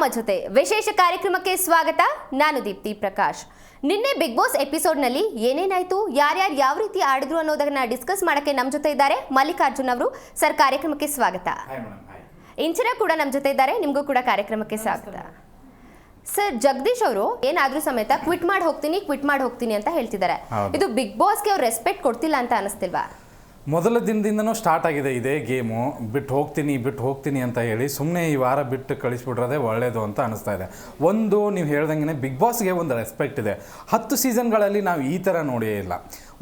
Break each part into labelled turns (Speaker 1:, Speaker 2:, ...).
Speaker 1: ನಮ್ಮ ಜೊತೆ ವಿಶೇಷ ಕಾರ್ಯಕ್ರಮಕ್ಕೆ ಸ್ವಾಗತ. ನಾನು ದೀಪ್ತಿ ಪ್ರಕಾಶ್. ನಿನ್ನೆ ಬಿಗ್ ಬಾಸ್ ಎಪಿಸೋಡ್ನಲ್ಲಿ ಏನೇನಾಯ್ತು? ಯಾರ್ಯಾರು ಯಾವ ರೀತಿ ಆಡಿದ್ರು ಅನ್ನೋದನ್ನ ಡಿಸ್ಕಸ್ ಮಾಡಕ್ಕೆ ನಮ್ಮ ಜೊತೆ ಇದ್ದಾರೆ ಮಲ್ಲಿಕಾರ್ಜುನ್ ಅವರು. ಸರ್ ಕಾರ್ಯಕ್ರಮಕ್ಕೆ ಸ್ವಾಗತ. ಇಂಚಿನ ಕೂಡ ನಮ್ಮ ಜೊತೆ ಇದ್ದಾರೆ ನಿಮಗೂ ಕೂಡ ಕಾರ್ಯಕ್ರಮಕ್ಕೆ ಸ್ವಾಗತ. ಸರ್ ಜಗದೀಶ್ ಅವರು ಏನಾದ್ರೂ ಸಮೇತ ಕ್ವಿಟ್ ಮಾಡಿ ಹೋಗ್ತೀನಿ ಕ್ವಿಟ್ ಮಾಡಿ ಹೋಗ್ತೀನಿ ಅಂತ ಹೇಳ್ತಿದ್ದಾರೆ. ಇದು ಬಿಗ್ ಬಾಸ್ಗೆ ಅವ್ರು ರೆಸ್ಪೆಕ್ಟ್ ಕೊಡ್ತಿಲ್ಲ ಅಂತ ಅನಿಸ್ತಿಲ್ವಾ?
Speaker 2: ಮೊದಲ ದಿನದಿಂದನೂ ಸ್ಟಾರ್ಟ್ ಆಗಿದೆ ಇದೇ ಗೇಮು ಬಿಟ್ಟು ಹೋಗ್ತೀನಿ ಬಿಟ್ಟು ಹೋಗ್ತೀನಿ ಅಂತ ಹೇಳಿ ಸುಮ್ಮನೆ ಈ ವಾರ ಬಿಟ್ಟು ಕಳಿಸ್ಬಿಟ್ರದೇ ಒಳ್ಳೆಯದು ಅಂತ ಅನಿಸ್ತಾ ಇದೆ. ಒಂದು, ನೀವು ಹೇಳ್ದಂಗೆ ಬಿಗ್ ಬಾಸ್ಗೆ ಒಂದು ರೆಸ್ಪೆಕ್ಟ್ ಇದೆ. ಹತ್ತು ಸೀಸನ್ಗಳಲ್ಲಿ ನಾವು ಈ ಥರ ನೋಡೇ ಇಲ್ಲ.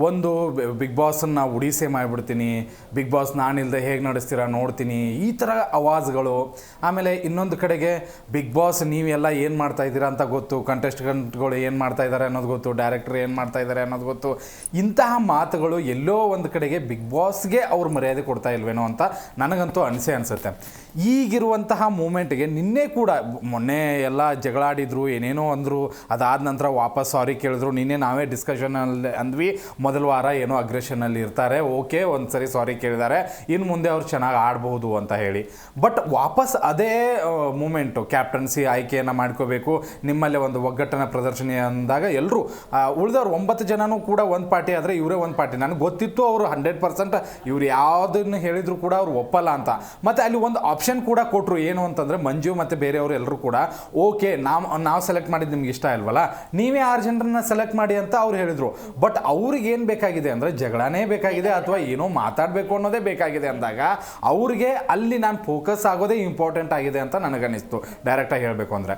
Speaker 2: ಒಂದು ಬಿಗ್ ಬಾಸನ್ನು ಉಡಿಸೆ ಮಾಡಿಬಿಡ್ತೀನಿ. ಬಿಗ್ ಬಾಸ್ ನಾನಿಲ್ಲದೆ ಹೇಗೆ ನಡೆಸ್ತೀರಾ ನೋಡ್ತೀನಿ. ಈ ಥರ ಅವಾಜ್ಗಳು. ಆಮೇಲೆ ಇನ್ನೊಂದು ಕಡೆಗೆ ಬಿಗ್ ಬಾಸ್ ನೀವೆಲ್ಲ ಏನು ಮಾಡ್ತಾ ಇದ್ದೀರಾ ಅಂತ ಗೊತ್ತು. ಕಂಟೆಸ್ಟೆಂಟ್ಗಳು ಏನು ಮಾಡ್ತಾ ಇದ್ದಾರೆ ಅನ್ನೋದು ಗೊತ್ತು. ಡೈರೆಕ್ಟರ್ ಏನು ಮಾಡ್ತಾ ಇದ್ದಾರೆ ಅನ್ನೋದು ಗೊತ್ತು. ಇಂತಹ ಮಾತುಗಳು ಎಲ್ಲೋ ಒಂದು ಕಡೆಗೆ ಬಿಗ್ ಬಾಸ್ಗೆ ಅವ್ರು ಮರ್ಯಾದೆ ಕೊಡ್ತಾ ಇಲ್ವೇನೋ ಅಂತ ನನಗಂತೂ ಅನಿಸೆ ಅನಿಸುತ್ತೆ. ಈಗಿರುವಂತಹ ಮೂಮೆಂಟ್ಗೆ ನಿನ್ನೆ ಕೂಡ ಮೊನ್ನೆ ಎಲ್ಲ ಜಗಳಾಡಿದ್ರು, ಏನೇನೋ ಅಂದರು. ಅದಾದ ನಂತರ ವಾಪಸ್ ಸಾರಿ ಕೇಳಿದ್ರು. ನಿನ್ನೆ ನಾವೇ ಡಿಸ್ಕಷನಲ್ಲಿ ಅಂದ್ವಿ. ಮೊದಲ ವಾರ ಏನೋ ಅಗ್ರೆಷನಲ್ಲಿ ಇರ್ತಾರೆ. ಓಕೆ ಒಂದು ಸರಿ ಸಾರಿ ಕೇಳಿದ್ದಾರೆ. ಇನ್ನು ಮುಂದೆ ಅವ್ರು ಚೆನ್ನಾಗಿ ಆಡಬಹುದು ಅಂತ ಹೇಳಿ. ಬಟ್ ವಾಪಸ್ ಅದೇ ಮೂಮೆಂಟು ಕ್ಯಾಪ್ಟನ್ಸಿ ಆಯ್ಕೆಯನ್ನು ಮಾಡ್ಕೋಬೇಕು. ನಿಮ್ಮಲ್ಲೇ ಒಂದು ಒಗ್ಗಟ್ಟನ ಪ್ರದರ್ಶನ ಅಂದಾಗ ಎಲ್ಲರೂ ಉಳಿದವ್ರು ಒಂಬತ್ತು ಜನನೂ ಕೂಡ ಒಂದು ಪಾರ್ಟಿ ಆದರೆ ಇವರೇ ಒಂದು ಪಾರ್ಟಿ. ನನಗೆ ಗೊತ್ತಿತ್ತು ಅವರು ಹಂಡ್ರೆಡ್ ಪರ್ಸೆಂಟ್ ಇವ್ರು ಯಾವುದನ್ನು ಹೇಳಿದ್ರು ಕೂಡ ಅವ್ರು ಒಪ್ಪಲ್ಲ ಅಂತ. ಮತ್ತು ಅಲ್ಲಿ ಒಂದು ಆಪ್ಷನ್ ಕೂಡ ಕೊಟ್ಟರು ಏನು ಅಂತಂದರೆ ಮಂಜು ಮತ್ತು ಬೇರೆಯವರು ಎಲ್ಲರೂ ಕೂಡ ಓಕೆ ನಾವು ನಾವು ಸೆಲೆಕ್ಟ್ ಮಾಡಿದ್ದು ನಿಮ್ಗೆ ಇಷ್ಟ ಇಲ್ವಲ್ಲ? ನೀವೇ ಆರು ಜನರನ್ನ ಸೆಲೆಕ್ಟ್ ಮಾಡಿ ಅಂತ ಅವ್ರು ಹೇಳಿದರು. ಬಟ್ ಅವ್ರಿಗೆ ಏನು ಬೇಕಾಗಿದೆ ಅಂದರೆ ಜಗಳನೇ ಬೇಕಾಗಿದೆ ಅಥವಾ ಏನೋ ಮಾತಾಡಬೇಕು ಅನ್ನೋದೇ ಬೇಕಾಗಿದೆ ಅಂದಾಗ ಅವ್ರಿಗೆ ಅಲ್ಲಿ ನಾನು ಫೋಕಸ್ ಆಗೋದೇ ಇಂಪಾರ್ಟೆಂಟ್ ಆಗಿದೆ ಅಂತ ನನಗನ್ನಿಸ್ತು. ಡೈರೆಕ್ಟಾಗಿ ಹೇಳಬೇಕು ಅಂದರೆ.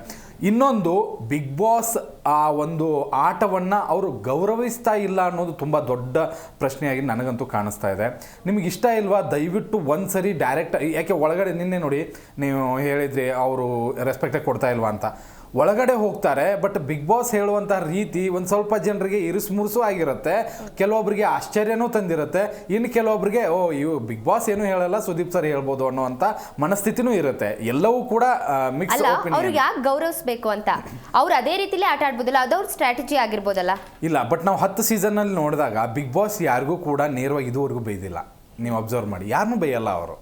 Speaker 2: ಇನ್ನೊಂದು ಬಿಗ್ ಬಾಸ್ ಆ ಒಂದು ಆಟವನ್ನು ಅವರು ಗೌರವಿಸ್ತಾ ಇಲ್ಲ ಅನ್ನೋದು ತುಂಬ ದೊಡ್ಡ ಪ್ರಶ್ನೆಯಾಗಿ ನನಗಂತೂ ಕಾಣಿಸ್ತಾ ಇದೆ. ನಿಮಗೆ ಇಷ್ಟ ಇಲ್ವಾ? ದಯವಿಟ್ಟು ಒಂದು ಸರಿ ಡೈರೆಕ್ಟ್ ಯಾಕೆ ಒಳಗಡೆ ನಿನ್ನೆ ನೋಡಿ ನೀವು ಹೇಳಿದ್ರಿ ಅವರು ರೆಸ್ಪೆಕ್ಟೇ ಕೊಡ್ತಾ ಇಲ್ವಾ ಅಂತ. ಒಳಗಡೆ ಹೋಗ್ತಾರೆ ಬಟ್ ಬಿಗ್ ಬಾಸ್ ಹೇಳುವಂತಹ ರೀತಿ ಒಂದು ಸ್ವಲ್ಪ ಜನರಿಗೆ ಇರಿಸು ಮುರುಸು ಆಗಿರುತ್ತೆ. ಕೆಲವೊಬ್ಬರಿಗೆ ಆಶ್ಚರ್ಯನೂ ತಂದಿರುತ್ತೆ. ಇನ್ನು ಕೆಲವೊಬ್ಬರಿಗೆ ಓ ಇವು ಬಿಗ್ ಬಾಸ್ ಏನು ಹೇಳಲ್ಲ ಸುದೀಪ್ ಸರ್ ಹೇಳ್ಬೋದು ಅನ್ನುವಂಥ ಮನಸ್ಥಿತಿನೂ ಇರುತ್ತೆ. ಎಲ್ಲವೂ ಕೂಡ ಮಿಕ್ಸ್ ಅವ್ರಿಗೆ
Speaker 1: ಯಾಕೆ ಗೌರವಿಸಬೇಕು ಅಂತ? ಅವ್ರು ಅದೇ ರೀತಿಲಿ ಆಟ ಆಡ್ಬೋದಲ್ಲ ಅದವ್ರ ಸ್ಟ್ರಾಟಜಿ ಆಗಿರ್ಬೋದಲ್ಲ.
Speaker 2: ಇಲ್ಲ ಬಟ್ ನಾವು ಹತ್ತು ಸೀಸನ್ನಲ್ಲಿ ನೋಡಿದಾಗ ಬಿಗ್ ಬಾಸ್ ಯಾರಿಗೂ ಕೂಡ ನೇರವಾಗಿ ಇದುವರೆಗೂ ಬೈದಿಲ್ಲ ನೀವು ಅಬ್ಸರ್ವ್ ಮಾಡಿ. ಯಾರನ್ನೂ ಬೈಯಲ್ಲ ಅವರು.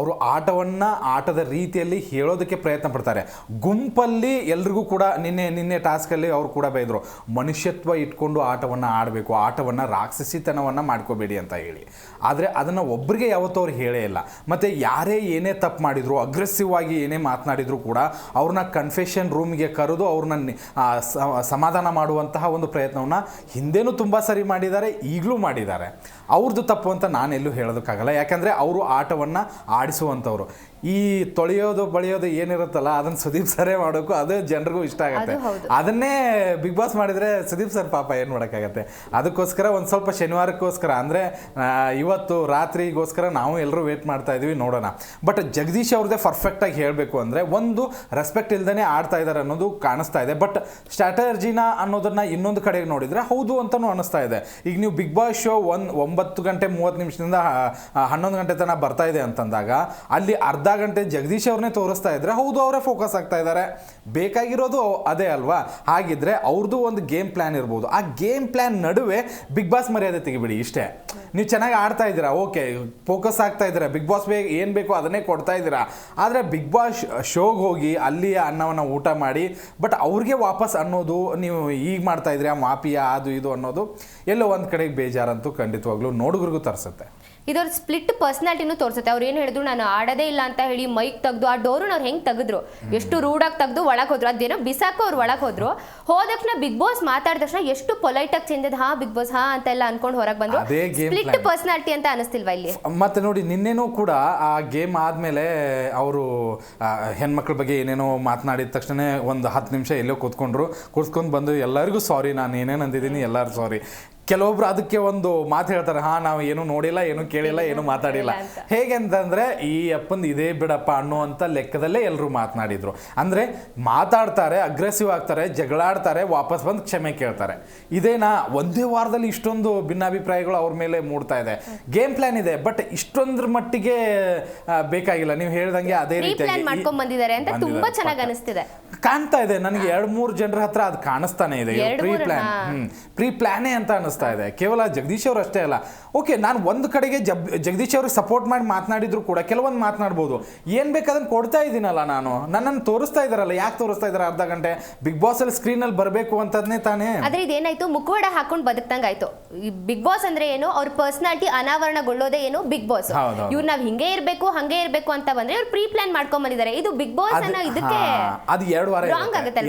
Speaker 2: ಅವರು ಆಟವನ್ನು ಆಟದ ರೀತಿಯಲ್ಲಿ ಹೇಳೋದಕ್ಕೆ ಪ್ರಯತ್ನ ಪಡ್ತಾರೆ. ಗುಂಪಲ್ಲಿ ಎಲ್ರಿಗೂ ಕೂಡ ನಿನ್ನೆ ನಿನ್ನೆ ಟಾಸ್ಕಲ್ಲಿ ಅವರು ಕೂಡ ಬೈದರು, ಮನುಷ್ಯತ್ವ ಇಟ್ಕೊಂಡು ಆಟವನ್ನು ಆಡಬೇಕು, ಆಟವನ್ನು ರಾಕ್ಷಸಿತನವನ್ನು ಮಾಡ್ಕೋಬೇಡಿ ಅಂತ ಹೇಳಿ. ಆದರೆ ಅದನ್ನು ಒಬ್ಬರಿಗೆ ಯಾವತ್ತೂ ಅವ್ರು ಹೇಳೇ ಇಲ್ಲ. ಮತ್ತು ಯಾರೇ ಏನೇ ತಪ್ಪು ಮಾಡಿದ್ರು ಅಗ್ರೆಸಿವ್ ಆಗಿ ಏನೇ ಮಾತನಾಡಿದ್ರು ಕೂಡ ಅವ್ರನ್ನ ಕನ್ಫೆಷನ್ ರೂಮ್ಗೆ ಕರೆದು ಅವ್ರನ್ನ ಸಮಾಧಾನ ಮಾಡುವಂತಹ ಒಂದು ಪ್ರಯತ್ನವನ್ನು ಹಿಂದೆನೂ ತುಂಬ ಸರಿ ಮಾಡಿದ್ದಾರೆ, ಈಗಲೂ ಮಾಡಿದ್ದಾರೆ. ಅವ್ರದ್ದು ತಪ್ಪು ಅಂತ ನಾನೆಲ್ಲೂ ಹೇಳೋದಕ್ಕಾಗಲ್ಲ. ಯಾಕಂದರೆ ಅವರು ಆಟವನ್ನು ಆಡಿಸುವಂಥವ್ರು. ಈ ತೊಳೆಯೋದು ಬಳಿಯೋದು ಏನಿರುತ್ತಲ್ಲ ಅದನ್ನ ಸುದೀಪ್ ಸರೇ ಮಾಡೋಕ್ಕೂ ಅದು ಜನರಿಗೂ ಇಷ್ಟ ಆಗುತ್ತೆ. ಅದನ್ನೇ ಬಿಗ್ ಬಾಸ್ ಮಾಡಿದರೆ ಸುದೀಪ್ ಸರ್ ಪಾಪ ಏನು ಮಾಡೋಕ್ಕಾಗತ್ತೆ? ಅದಕ್ಕೋಸ್ಕರ ಒಂದು ಸ್ವಲ್ಪ ಶನಿವಾರಕ್ಕೋಸ್ಕರ ಅಂದರೆ ಇವತ್ತು ರಾತ್ರಿಗೋಸ್ಕರ ನಾವು ಎಲ್ಲರೂ ವೇಟ್ ಮಾಡ್ತಾ ಇದೀವಿ ನೋಡೋಣ. ಬಟ್ ಜಗದೀಶ್ ಅವ್ರದ್ದೇ ಪರ್ಫೆಕ್ಟಾಗಿ ಹೇಳಬೇಕು ಅಂದರೆ ಒಂದು ರೆಸ್ಪೆಕ್ಟ್ ಇಲ್ದೇ ಆಡ್ತಾ ಇದ್ದಾರೆ ಅನ್ನೋದು ಕಾಣಿಸ್ತಾ ಇದೆ. ಬಟ್ ಸ್ಟ್ರಾಟರ್ಜಿನ ಅನ್ನೋದನ್ನ ಇನ್ನೊಂದು ಕಡೆಗೆ ನೋಡಿದರೆ ಹೌದು ಅಂತಲೂ ಅನಿಸ್ತಾ ಇದೆ. ಈಗ ನೀವು ಬಿಗ್ ಬಾಸ್ ಶೋ ಒಂದು ಒಂಬತ್ತು ಗಂಟೆ ಮೂವತ್ತು ನಿಮಿಷದಿಂದ ಹನ್ನೊಂದು ಗಂಟೆ ತನಕ ಬರ್ತಾ ಇದೆ ಅಂತಂದಾಗ ಅಲ್ಲಿ ಅರ್ಧ ಗಂಟೆ ಜಗದೀಶ್ ಅವ್ರನ್ನೇ ತೋರಿಸ್ತಾ ಇದ್ರೆ ಹೌದು, ಅವರೇ ಫೋಕಸ್ ಆಗ್ತಾ ಇದ್ದಾರೆ ಬೇಕಾಗಿರೋದು ಅದೇ ಅಲ್ವಾ? ಹಾಗಿದ್ರೆ ಅವ್ರದ್ದು ಒಂದು ಗೇಮ್ ಪ್ಲ್ಯಾನ್ ಇರ್ಬೋದು. ಆ ಗೇಮ್ ಪ್ಲ್ಯಾನ್ ನಡುವೆ ಬಿಗ್ ಬಾಸ್ ಮರ್ಯಾದೆ ತೆಗಿಬಿಡಿ ಇಷ್ಟೇ. ನೀವು ಚೆನ್ನಾಗಿ ಆಡ್ತಾ ಇದ್ದೀರಾ ಓಕೆ ಫೋಕಸ್ ಆಗ್ತಾ ಇದ್ದೀರಾ ಬಿಗ್ ಬಾಸ್ ಬೇಗ ಏನು ಬೇಕೋ ಅದನ್ನೇ ಕೊಡ್ತಾ ಇದ್ದೀರಾ. ಆದರೆ ಬಿಗ್ ಬಾಸ್ ಶೋಗೆ ಹೋಗಿ ಅಲ್ಲಿಯ ಅನ್ನವನ್ನು ಊಟ ಮಾಡಿ ಬಟ್ ಅವ್ರಿಗೆ ವಾಪಸ್ ಅನ್ನೋದು ನೀವು ಈಗ ಮಾಡ್ತಾ ಇದ್ದೀರಾ ಮಾಪಿಯಾ ಅದು ಇದು ಅನ್ನೋದು ಎಲ್ಲೋ ಒಂದು ಕಡೆಗೆ ಬೇಜಾರಂತೂ ಖಂಡಿತವಾಗ್ಲೂ ನೋಡುಗರಿಗೂ ತರಿಸುತ್ತೆ.
Speaker 1: ಇದವ್ರ ಸ್ಪ್ಲಿಟ್ ಪರ್ಸನಾಲಿಟಿನೂ ತೋರಿಸುತ್ತೆ. ಅವ್ರು ಏನು ಹೇಳಿದ್ರು ನಾನು ಆಡೋದೇ ಇಲ್ಲ ಅಂತ ಹೇಳಿ ಮೈಕ್ ತೆಗೆದು ಆ ಡೋರು ಅವ್ರು ಹೆಂಗೆ ತೆಗೆದ್ರು? ಎಷ್ಟು ರೂಡಾಗಿ ತೆಗೆದು ಒಳಗೆ ಹೋದ್ರು. ಅದೇನೋ ಬಿಸಾಕು ಅವ್ರು ಒಳಗೆ ಹೋದ್ರು. ಹೋದ ತಕ್ಷಣ ಬಿಗ್ ಬಾಸ್ ಮಾತಾಡಿದ ತಕ್ಷಣ ಎಷ್ಟು ಪೊಲೈಟಾಗಿ ಚೇಂಜ್ ಹಾ ಬಿಗ್ ಬಾಸ್ ಹಾ ಅಂತ ಎಲ್ಲ ಅನ್ಕೊಂಡು ಹೊರಗೆ ಬಂದ್ರು.
Speaker 2: ಅದೇ game
Speaker 1: ಸ್ಪ್ಲಿಟ್
Speaker 2: plan.
Speaker 1: ಪರ್ಸನಾಲಿಟಿ ಅಂತ ಅನಿಸ್ತಿಲ್ವಾ ಇಲ್ಲಿ?
Speaker 2: ಮತ್ತೆ ನೋಡಿ ನಿನ್ನೆನೂ ಕೂಡ ಆ ಗೇಮ್ ಆದಮೇಲೆ ಅವರು ಹೆಣ್ಮಕ್ಳ ಬಗ್ಗೆ ಏನೇನೋ ಮಾತನಾಡಿದ ತಕ್ಷಣ ಒಂದು ಹತ್ತು ನಿಮಿಷ ಎಲ್ಲೋ ಕೂತ್ಕೊಂಡ್ರು. ಕೂತ್ಕೊಂಡು ಬಂದು ಎಲ್ಲರಿಗೂ ಸಾರಿ ನಾನು ಏನೇನು ಅಂದಿದ್ದೀನಿ ಎಲ್ಲರೂ ಸಾರಿ ಕೆಲವೊಬ್ರು ಅದಕ್ಕೆ ಒಂದು ಮಾತು ಹೇಳ್ತಾರೆ ಹಾ ನಾವು ಏನು ನೋಡಿಲ್ಲ ಏನು ಕೇಳಿಲ್ಲ ಏನು ಮಾತಾಡಿಲ್ಲ.
Speaker 1: ಹೇಗೆಂತಂದ್ರೆ
Speaker 2: ಹೇಗೆ ಅಂತಂದ್ರೆ ಈ ಅಪ್ಪನ ಇದೇ ಬಿಡಪ್ಪ ಅನ್ನುವಂಥ ಲೆಕ್ಕದಲ್ಲೇ ಎಲ್ಲರೂ ಮಾತನಾಡಿದ್ರು. ಅಂದ್ರೆ ಮಾತಾಡ್ತಾರೆ ಅಗ್ರೆಸಿವ್ ಆಗ್ತಾರೆ ಜಗಳಾಡ್ತಾರೆ ವಾಪಸ್ ಬಂದು ಕ್ಷಮೆ ಕೇಳ್ತಾರೆ. ಇದೇನಾ ಒಂದೇ ವಾರದಲ್ಲಿ ಇಷ್ಟೊಂದು ಭಿನ್ನಾಭಿಪ್ರಾಯಗಳು ಅವ್ರ ಮೇಲೆ ಮೂಡ್ತಾ ಇದೆ. ಗೇಮ್ ಪ್ಲಾನ್ ಇದೆ ಬಟ್ ಇಷ್ಟೊಂದ್ರ ಮಟ್ಟಿಗೆ ಬೇಕಾಗಿಲ್ಲ. ನೀವು ಹೇಳ್ದಂಗೆ ಅದೇ
Speaker 1: ರೀತಿ
Speaker 2: ರೀತಿಯಾಗಿ
Speaker 1: ಪ್ಲಾನ್ ಮಾಡ್ಕೊಂಡ್ ಅಂತ ತುಂಬಾ ಚೆನ್ನಾಗಿ ಅನಿಸ್ತಿದೆ.
Speaker 2: ಕಾಣ್ತಾ ಇದೆ ನನಗೆ ಎರಡು ಮೂರು ಜನರ ಹತ್ರ ಅದು ಕಾಣಿಸ್ತಾನೆ ಇದೆ. ಪ್ರೀ ಪ್ಲಾನ್ ಹ್ಮ್. ಪ್ರೀ ಪ್ಲಾನೇ ಅಂತ ಅನಿಸ್ತಾ ಅನಿಸ್ತಾ ಇದೆ. ಕೇವಲ ಜಗದೀಶ್ ಅವರು ಅಷ್ಟೇ ಅಲ್ಲ. ಓಕೆ ನಾನು ಒಂದು ಕಡೆಗೆ ಜಬ್ ಜಗದೀಶ್ ಅವ್ರಿಗೆ ಸಪೋರ್ಟ್ ಮಾಡಿ ಮಾತನಾಡಿದ್ರು ಕೂಡ ಕೆಲವೊಂದು ಮಾತನಾಡ್ಬೋದು. ಏನು ಬೇಕಾದನ್ನು ಕೊಡ್ತಾ ಇದ್ದೀನಲ್ಲ ನಾನು? ನನ್ನನ್ನು ತೋರಿಸ್ತಾ ಇದ್ದಾರಲ್ಲ ಯಾಕೆ ತೋರಿಸ್ತಾ ಇದ್ದಾರೆ ಅರ್ಧ ಗಂಟೆ? ಬಿಗ್ ಬಾಸ್ ಅಲ್ಲಿ ಸ್ಕ್ರೀನ್ ಅಲ್ಲಿ ಬರಬೇಕು ಅಂತದ್ನೇ ತಾನೇ?
Speaker 1: ಆದ್ರೆ ಇದೇನಾಯ್ತು? ಮುಖವಾಡ ಹಾಕೊಂಡು ಬದುಕ್ದಂಗ್ ಆಯ್ತು ಈ ಬಿಗ್ ಬಾಸ್ ಅಂದ್ರೆ ಏನು? ಅವ್ರ ಪರ್ಸನಾಲಿಟಿ ಅನಾವರಣಗೊಳ್ಳೋದೇ ಏನು? Big boss. ಇವ್ರು ನಾವ್ ಹಿಂಗೆ ಇರಬೇಕು ಹಂಗೆ ಇರಬೇಕು ಅಂತ ಬಂದ್ರೆ ಇವ್ರು ಪ್ರೀ ಪ್ಲಾನ್ ಮಾಡ್ಕೊಂಡ್ ಬಂದಿದ್ದಾರೆ. ಇದು ಬಿಗ್ ಬಾಸ್ ಅನ್ನೋ ಇದಕ್ಕೆ
Speaker 2: ಅದು ಎರಡು ವಾರ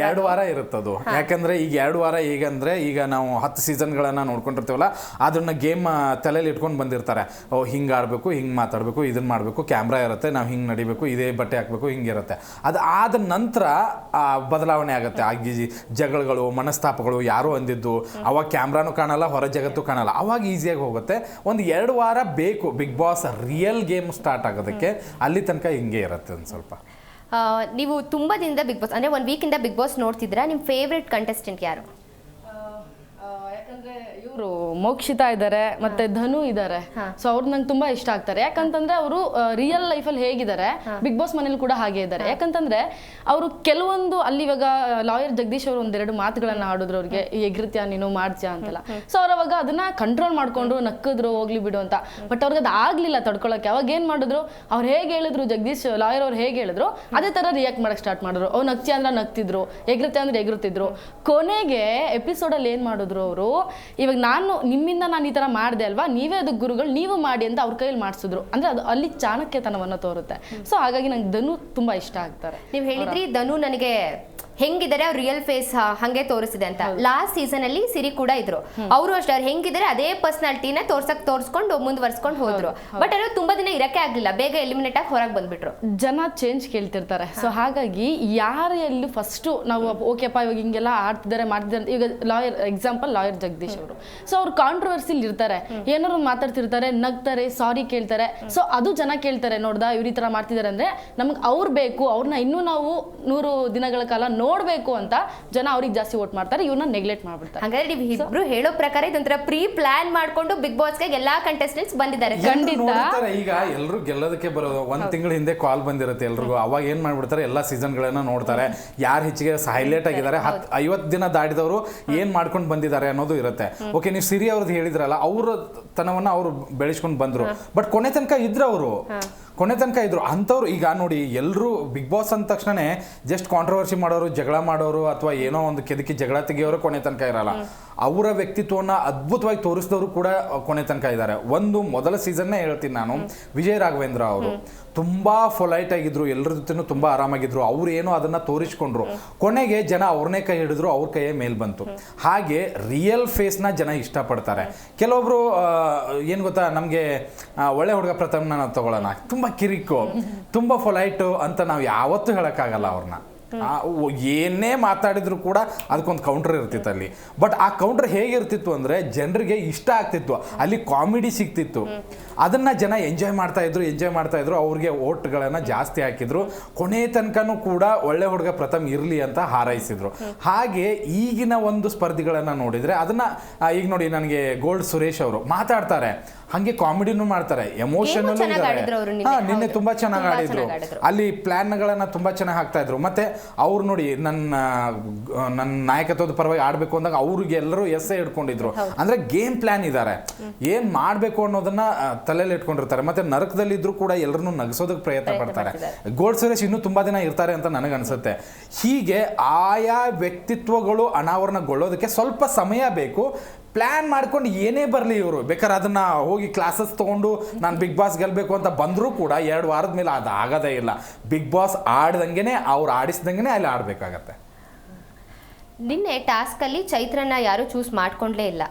Speaker 2: ಎರಡು? ವಾರ ಇರುತ್ತದು. ಯಾಕಂದ್ರೆ ಈಗ ಎರಡು ವಾರ ಹೇಗಂದ್ರೆ ಈಗ ನಾವು ಹತ್ತು ಸೀಸನ್ಗಳನ್ನ ನೋಡ್ಕೊಂಡಿರ್ತೀವಲ್ಲ, ಅದನ್ನ ಗೇಮ್ ತಲೆಯಲ್ಲಿ ಇಟ್ಕೊಂಡು ಬಂದಿರ್ತಾರೆ. ಓ, ಹಿಂಗೆ ಆಡಬೇಕು, ಹಿಂಗೆ ಮಾತಾಡಬೇಕು ಇದನ್ನ ಮಾಡಬೇಕು ಕ್ಯಾಮ್ರಾ ಇರುತ್ತೆ, ನಾವು ಹಿಂಗೆ ನಡಿಬೇಕು, ಇದೇ ಬಟ್ಟೆ ಹಾಕಬೇಕು ಹಿಂಗಿರುತ್ತೆ ಅದು ಆದ ನಂತರ ಬದಲಾವಣೆ ಆಗುತ್ತೆ. ಆಗಿ ಜಗಳಗಳು, ಮನಸ್ತಾಪಗಳು ಯಾರು ಅಂದಿದ್ದು, ಅವಾಗ ಕ್ಯಾಮ್ರಾನು ಕಾಣಲ್ಲ, ಹೊರ ಜಗತ್ತು ಕಾಣಲ್ಲ. ಅವಾಗ ಈಸಿಯಾಗಿ ಹೋಗುತ್ತೆ. ಒಂದು ಎರಡು ವಾರ ಬೇಕು big boss real game start ಆಗೋದಕ್ಕೆ. ಅಲ್ಲಿ ತನಕ ಹಿಂಗೆ ಇರುತ್ತೆ ಒಂದು ಸ್ವಲ್ಪ.
Speaker 1: ನೀವು ತುಂಬಾ ದಿನದ ಬಿಗ್ ಬಾಸ್ ಅಂದ್ರೆ ಒಂದು ವೀಕ್ ಇಂದ ಬಿಗ್ ಬಾಸ್ ನೋಡ್ತಿದ್ರೆ ನಿಮ್ಮ ಫೇವ್ರೆಟ್ ಕಂಟೆಸ್ಟೆಂಟ್ ಯಾರು?
Speaker 3: ಯಾಕಂದ್ರೆ ಇವರು ಮೋಕ್ಷಿತಾ ಇದ್ದಾರೆ ಮತ್ತೆ ಧನು ಇದ್ದಾರೆ. ಸೊ ಅವ್ರು ನಂಗೆ ತುಂಬಾ ಇಷ್ಟ ಆಗ್ತಾರೆ. ಯಾಕಂತಂದ್ರೆ ಅವರು ರಿಯಲ್ ಲೈಫ್ ಅಲ್ಲಿ ಹೇಗಿದ್ದಾರೆ ಬಿಗ್ ಬಾಸ್ ಮನೇಲಿ ಕೂಡ ಹಾಗೆ ಇದ್ದಾರೆ. ಯಾಕಂತಂದ್ರೆ ಅವರು ಕೆಲವೊಂದು ಅಲ್ಲಿ ಇವಾಗ ಲಾಯರ್ ಜಗದೀಶ್ ಅವರು ಒಂದೆರಡು ಮಾತುಗಳನ್ನ ಆಡಿದ್ರು ಅವ್ರಿಗೆ ಎಗ್ರತ್ಯ ನೀನು ಮಾಡ್ತೀಯಾ? ಅಂತೆಲ್ಲ. ಸೊ ಅವ್ರು ಅವಾಗ ಅದನ್ನ ಕಂಟ್ರೋಲ್ ಮಾಡ್ಕೊಂಡು ನಕ್ಕಿದ್ರು ಹೋಗ್ಲಿ ಬಿಡು ಅಂತ. ಬಟ್ ಅವ್ರಿಗೆ ಅದು ಆಗ್ಲಿಲ್ಲ ತಡ್ಕೊಳಕ್ಕೆ. ಅವಾಗ ಏನ್ ಮಾಡಿದ್ರು ಅವ್ರು ಹೇಗೆ ಹೇಳಿದ್ರು ಜಗದೀಶ್ ಲಾಯರ್ ಅವ್ರು ಹೇಗೆ ಹೇಳಿದ್ರು ಅದೇ ತರ ರಿಯಾಕ್ಟ್ ಮಾಡಕ್ ಸ್ಟಾರ್ಟ್ ಮಾಡಿದ್ರು. ಅವ್ರು ನಗ್ತಿ ಅಂದ್ರೆ ನಗ್ತಿದ್ರು ಎಗ್ರತ್ಯ ಅಂದ್ರೆ ಎಗರುತ್ತಿದ್ರು. ಕೊನೆಗೆ ಎಪಿಸೋಡ್ ಅಲ್ಲಿ ಏನ್ ಮಾಡಿದ್ರು ಅವರು ಇವಾಗ ನಾನು ನಿಮ್ಮಿಂದ ನಾನು ಈ ಥರ ಮಾಡಿದೆ ಅಲ್ವಾ? ನೀವೇ ಅದು ಗುರುಗಳು ನೀವು ಮಾಡಿ ಅಂತ ಅವ್ರ ಕೈಯಲ್ಲಿ ಮಾಡಿಸಿದ್ರು. ಅಂದ್ರೆ ಅದು ಅಲ್ಲಿ ಚಾಣಕ್ಯತನವನ್ನ ತೋರುತ್ತೆ. ಸೊ ಹಾಗಾಗಿ ನಂಗೆ ಧನು ತುಂಬಾ ಇಷ್ಟ ಆಗ್ತಾರೆ.
Speaker 1: ನೀವು ಹೇಳಿದ್ರಿ ಧನು ನನಗೆ ಹೆಂಗಿದ್ದಾರೆ ಅವ್ರ ರಿಯಲ್ ಫೇಸ್ ಹಂಗೆ ತೋರಿಸಿದೆ ಅಂತ. ಲಾಸ್ಟ್ ಸೀಸನ್ ಅಲ್ಲಿ ಸಿರಿ ಕೂಡ ಇದ್ರು. ಅವರು ಅಷ್ಟೇ ಅವ್ರು ಹೆಂಗಿದ್ದಾರೆ ಅದೇ ಪರ್ಸನಾಲಿಟಿನ ತೋರ್ಸಕ್ ತೋರ್ಸ್ಕೊಂಡು ಮುಂದುವರ್ಸ್ಕೊಂಡು ಹೋದ್ರು. ಬಟ್ ಅವ್ರು ತುಂಬಾ ದಿನ ಇರಕ್ಕೆ ಆಗ್ಲಿಲ್ಲ. ಬೇಗ ಎಲಿಮಿನೇಟ್ ಆಗಿ ಹೊರಗೆ ಬಂದ್ಬಿಟ್ರು.
Speaker 3: ಜನ ಚೇಂಜ್ ಕೇಳ್ತಿರ್ತಾರೆ. ಸೊ ಹಾಗಾಗಿ ಯಾರು ಎಲ್ಲಿ ಫಸ್ಟು ನಾವು ಓಕೆಪ್ಪ ಇವಾಗ ಹಿಂಗೆಲ್ಲ ಆಡ್ತಿದ್ದಾರೆ ಮಾಡ್ತಿದ್ದಾರೆ ಈಗ ಲಾಯರ್ ಎಕ್ಸಾಂಪಲ್ ಲಾಯರ್ ಜಗದೀಶ್ ಅವರು. ಸೊ ಅವ್ರು ಕಾಂಟ್ರವರ್ಸಿಲ್ ಇರ್ತಾರೆ. ಏನಾದ್ರು ಮಾತಾಡ್ತಿರ್ತಾರೆ ನಗ್ತಾರೆ ಸಾರಿ ಕೇಳ್ತಾರೆ. ಸೊ ಅದು ಜನ ಕೇಳ್ತಾರೆ ನೋಡ್ದಾ ಇವ್ರ ಈ ಥರ ಮಾಡ್ತಿದ್ದಾರೆ ಅಂದ್ರೆ ನಮ್ಗೆ ಅವ್ರು ಬೇಕು ಅವ್ರನ್ನ ಇನ್ನೂ ನಾವು ನೂರು ದಿನಗಳ ಕಾಲ ನೋಡಬೇಕು ಅಂತ ಜನ ಅವ್ರಿಗೆ ಜಾಸ್ತಿ ವೋಟ್ ಮಾಡ್ತಾರೆ ಇವ್ರನ್ನ ನೆಗ್ಲೆಕ್ಟ್ ಮಾಡ್ಬಿಡ್ತಾರೆ.
Speaker 1: ಹಾಗಾದ್ರೆ ನೀವು ಇಬ್ರು ಹೇಳೋ ಪ್ರಕಾರ ಇದೊಂಥರ ಪ್ರೀ ಪ್ಲಾನ್ ಮಾಡ್ಕೊಂಡು ಬಿಗ್ ಬಾಸ್ಗೆ ಎಲ್ಲಾ ಕಂಟೆಸ್ಟೆಂಟ್ಸ್ ಬಂದಿದ್ದಾರೆ.
Speaker 3: ಖಂಡಿತ.
Speaker 2: ಈಗ ಎಲ್ಲರೂ ಗೆಲ್ಲೋದಕ್ಕೆ ಬರೋದು ಒಂದ್ ತಿಂಗಳ ಹಿಂದೆ ಕಾಲ್ ಬಂದಿರುತ್ತೆ ಎಲ್ರಿಗೂ. ಅವಾಗ ಏನ್ ಮಾಡ್ಬಿಡ್ತಾರೆ ಎಲ್ಲಾ ಸೀಸನ್ ಗಳನ್ನ ನೋಡ್ತಾರೆ. ಯಾರು ಹೆಚ್ಚಿಗೆ ಹೈಲೈಟ್ ಆಗಿದ್ದಾರೆ ಹತ್ ಐವತ್ತು ದಿನ ದಾಟಿದವರು ಏನ್ ಮಾಡ್ಕೊಂಡು ಬಂದಿದ್ದಾರೆ ಅನ್ನೋದು ಇರುತ್ತೆ. ಓಕೆ ನೀವು ಸಿರಿ ಅವ್ರದ್ದು ಹೇಳಿದ್ರಲ್ಲ ಅವ್ರ ತನವನ್ನ ಅವರು ಬೆಳೆಸ್ಕೊಂಡು ಬಂದ್ರು. ಬಟ್ ಕೊನೆ ತನಕ ಇದ್ರು ಅವರು. ಕೊನೆ ತನಕ ಇದ್ರು. ಅಂಥವ್ರು ಈಗ ನೋಡಿ ಎಲ್ಲರೂ ಬಿಗ್ ಬಾಸ್ ಅಂದ ತಕ್ಷಣನೇ ಜಸ್ಟ್ ಕಾಂಟ್ರವರ್ಸಿ ಮಾಡೋರು ಜಗಳ ಮಾಡೋರು ಅಥವಾ ಏನೋ ಒಂದು ಕೆದಕಿ ಜಗಳ ತೆಗಿಯೋರು ಕೊನೆ ತನಕ ಇರಲ್ಲ. ಅವರ ವ್ಯಕ್ತಿತ್ವವನ್ನು ಅದ್ಭುತವಾಗಿ ತೋರಿಸಿದವರು ಕೂಡ ಕೊನೆ ತನಕ ಇದ್ದಾರೆ. ಒಂದು ಮೊದಲ ಸೀಸನ್ನೇ ಹೇಳ್ತೀನಿ ನಾನು ವಿಜಯ್ ರಾಘವೇಂದ್ರ ಅವರು. ತುಂಬಾ ಫೊಲೈಟ್ ಆಗಿದ್ರು ಎಲ್ಲರ ಜೊತೆನೂ ತುಂಬಾ ಆರಾಮಾಗಿದ್ರು ಅವ್ರು ಏನೋ ಅದನ್ನ ತೋರಿಸ್ಕೊಂಡ್ರು. ಕೊನೆಗೆ ಜನ ಅವ್ರನ್ನೇ ಕೈ ಹಿಡಿದ್ರು ಅವ್ರ ಕೈಯೇ ಮೇಲ್ ಬಂತು. ಹಾಗೆ ರಿಯಲ್ ಫೇಸ್ನ ಜನ ಇಷ್ಟಪಡ್ತಾರೆ. ಕೆಲವೊಬ್ರು ಏನು ಏನ್ ಗೊತ್ತಾ ನಮಗೆ ಒಳ್ಳೆ ಹುಡುಗ ಪ್ರಥಮ ನಾವು ತಗೊಳ್ಳೋಣ. ತುಂಬಾ ಕಿರಿಕು ತುಂಬಾ ಫೊಲೈಟು ಅಂತ ನಾವು ಯಾವತ್ತೂ ಹೇಳೋಕ್ಕಾಗಲ್ಲ ಅವ್ರನ್ನ. ಏನೇ ಮಾತಾಡಿದ್ರು ಕೂಡ ಅದಕ್ಕೊಂದು ಕೌಂಟರ್ ಇರ್ತಿತ್ತು ಅಲ್ಲಿ. ಬಟ್ ಆ ಕೌಂಟರ್ ಹೇಗಿರ್ತಿತ್ತು ಅಂದ್ರೆ ಜನರಿಗೆ ಇಷ್ಟ ಆಗ್ತಿತ್ತು. ಅಲ್ಲಿ ಕಾಮಿಡಿ ಸಿಗ್ತಿತ್ತು. ಅದನ್ನ ಜನ ಎಂಜಾಯ್ ಮಾಡ್ತಾ ಇದ್ರು ಎಂಜಾಯ್ ಮಾಡ್ತಾ ಇದ್ರು. ಅವ್ರಿಗೆ ಓಟ್ಗಳನ್ನ ಜಾಸ್ತಿ ಹಾಕಿದ್ರು. ಕೊನೆ ತನಕನೂ ಕೂಡ ಒಳ್ಳೆ ಹುಡುಗ ಪ್ರಥಮ ಇರ್ಲಿ ಅಂತ ಹಾರೈಸಿದ್ರು. ಹಾಗೆ ಈಗಿನ ಒಂದು ಸ್ಪರ್ಧಿಗಳನ್ನ ನೋಡಿದ್ರೆ ಅದನ್ನ ಈಗ ನೋಡಿ, ನನಗೆ ಗೋಲ್ಡ್ ಸುರೇಶ್ ಅವರು ಮಾತಾಡ್ತಾರೆ. ಹಂಗೆ ಕಾಮಿಡಿನೂ ಮಾಡ್ತಾರೆ ಎಮೋಷನಲ್
Speaker 1: ಇದ್ದಾರೆ ಆಡಿದ್ರು ಅವ್ರು ನಿನ್ನೆ.
Speaker 2: ತುಂಬಾ ಚೆನ್ನಾಗಿ ಆಡಿದ್ರು. ಅಲ್ಲಿ ಪ್ಲಾನ್ ಪ್ಲಾನ್ಗಳನ್ನ ತುಂಬಾ ಚೆನ್ನಾಗಿ ಹಾಕ್ತಾ ಇದ್ರು. ಮತ್ತೆ ಅವ್ರು ನೋಡಿ ನನ್ನ ನನ್ನ ನಾಯಕತ್ವದ ಪರವಾಗಿ ಆಡ್ಬೇಕು ಅಂದಾಗ ಅವ್ರಿಗೆಲ್ಲರೂ ಎಸ್ ಇಟ್ಕೊಂಡಿದ್ರು ಅಂದ್ರೆ ಗೇಮ್ ಪ್ಲಾನ್ ಇದ್ದಾರೆ ಏನ್ ಮಾಡ್ಬೇಕು ಅನ್ನೋದನ್ನ ತಲೆಯಲ್ಲಿ ಇಟ್ಕೊಂಡಿರ್ತಾರೆ. ಮತ್ತೆ ನರಕದಲ್ಲಿ ಇದ್ರು ಕೂಡ ಎಲ್ಲರನ್ನು ನಗಿಸೋದಕ್ಕೆ ಪ್ರಯತ್ನ ಪಡ್ತಾರೆ. ಗೋಲ್ಡ್ ಸುರೇಶ್ ಇನ್ನೂ ತುಂಬಾ ದಿನ ಇರ್ತಾರೆ ಅಂತ ನನಗೆ ಅನ್ಸುತ್ತೆ. ಹೀಗೆ ಆಯಾ ವ್ಯಕ್ತಿತ್ವಗಳು ಅನಾವರಣಗೊಳ್ಳೋದಕ್ಕೆ ಸ್ವಲ್ಪ ಸಮಯ ಬೇಕು. ಪ್ಲಾನ್ ಮಾಡ್ಕೊಂಡು ಏನೇ ಬರಲಿ ಇವರು. ಬೇಕಾದ್ರೆ ಅದನ್ನು ಹೋಗಿ ಕ್ಲಾಸಸ್ ತೊಗೊಂಡು ನಾನು ಬಿಗ್ ಬಾಸ್ ಗೆಲ್ಲಬೇಕು ಅಂತ ಬಂದರೂ ಕೂಡ ಎರಡು ವಾರದ ಮೇಲೆ ಅದು ಆಗೋದೇ ಇಲ್ಲ. ಬಿಗ್ ಬಾಸ್ ಆಡ್ದಂಗೆ ಅವ್ರು ಆಡಿಸ್ದಂಗೆ ಅಲ್ಲಿ ಆಡಬೇಕಾಗತ್ತೆ.
Speaker 1: ನಿನ್ನೆ ಟಾಸ್ಕಲ್ಲಿ ಚೈತ್ರನ ಯಾರು ಚೂಸ್ ಮಾಡ್ಕೊಂಡ್ಲೇ ಇಲ್ಲ.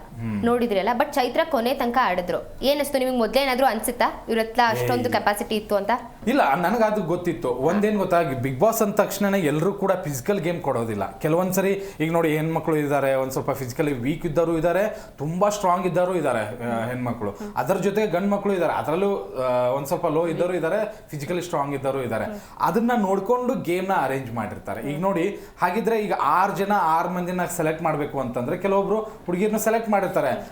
Speaker 1: ನೋಡಿದ್ರಲ್ಲ ಬಟ್ ಚೈತ್ರ ಕೊನೆ ತನಕ ಆಡಿದ್ರು. ಏನಿಸ್ತು ನಿಮಗೆ ಮೊದ್ಲೇ ಏನಾದ್ರು ಅನ್ಸುತ್ತಾ? ಇವ್ರ ಹತ್ರ ಅಷ್ಟೊಂದು ಕೆಪಾಸಿಟಿ ಇತ್ತು ಅಂತ?
Speaker 2: ಇಲ್ಲ ನನಗೆ ಅದು ಗೊತ್ತಿತ್ತು. ಒಂದೇನು ಗೊತ್ತಾಗಿ ಬಿಗ್ ಬಾಸ್ ಅಂದ ತಕ್ಷಣ ಎಲ್ಲರೂ ಕೂಡ ಫಿಸಿಕಲ್ ಗೇಮ್ ಕೊಡೋದಿಲ್ಲ. ಕೆಲವೊಂದ್ಸರಿ ಈಗ ನೋಡಿ ಹೆಣ್ಮಕ್ಳು ಇದ್ದಾರೆ ಒಂದು ಸ್ವಲ್ಪ ಫಿಸಿಕಲಿ ವೀಕ್ ಇದ್ದವರು ಇದ್ದಾರೆ ತುಂಬಾ ಸ್ಟ್ರಾಂಗ್ ಇದ್ದವರು ಇದ್ದಾರೆ ಹೆಣ್ಮಕ್ಳು. ಅದರ ಜೊತೆ ಗಂಡು ಮಕ್ಕಳು ಇದ್ದಾರೆ. ಅದರಲ್ಲೂ ಒಂದು ಸ್ವಲ್ಪ ಲೋ ಇದ್ದವರು ಇದ್ದಾರೆ ಫಿಸಿಕಲಿ ಸ್ಟ್ರಾಂಗ್ ಇದ್ದವರು ಇದ್ದಾರೆ. ಅದನ್ನ ನೋಡ್ಕೊಂಡು ಗೇಮ್ನ ಅರೇಂಜ್ ಮಾಡಿರ್ತಾರೆ. ಈಗ ನೋಡಿ ಹಾಗಿದ್ರೆ ಈಗ ಆರು ಜನ ಆರು ಮಂದಿನ ಸೆಲೆಕ್ಟ್ ಮಾಡಬೇಕು ಅಂತಂದ್ರೆ ಕೆಲವೊಬ್ರು ಹುಡುಗಿರ್ನ ಸೆಲೆಕ್ಟ್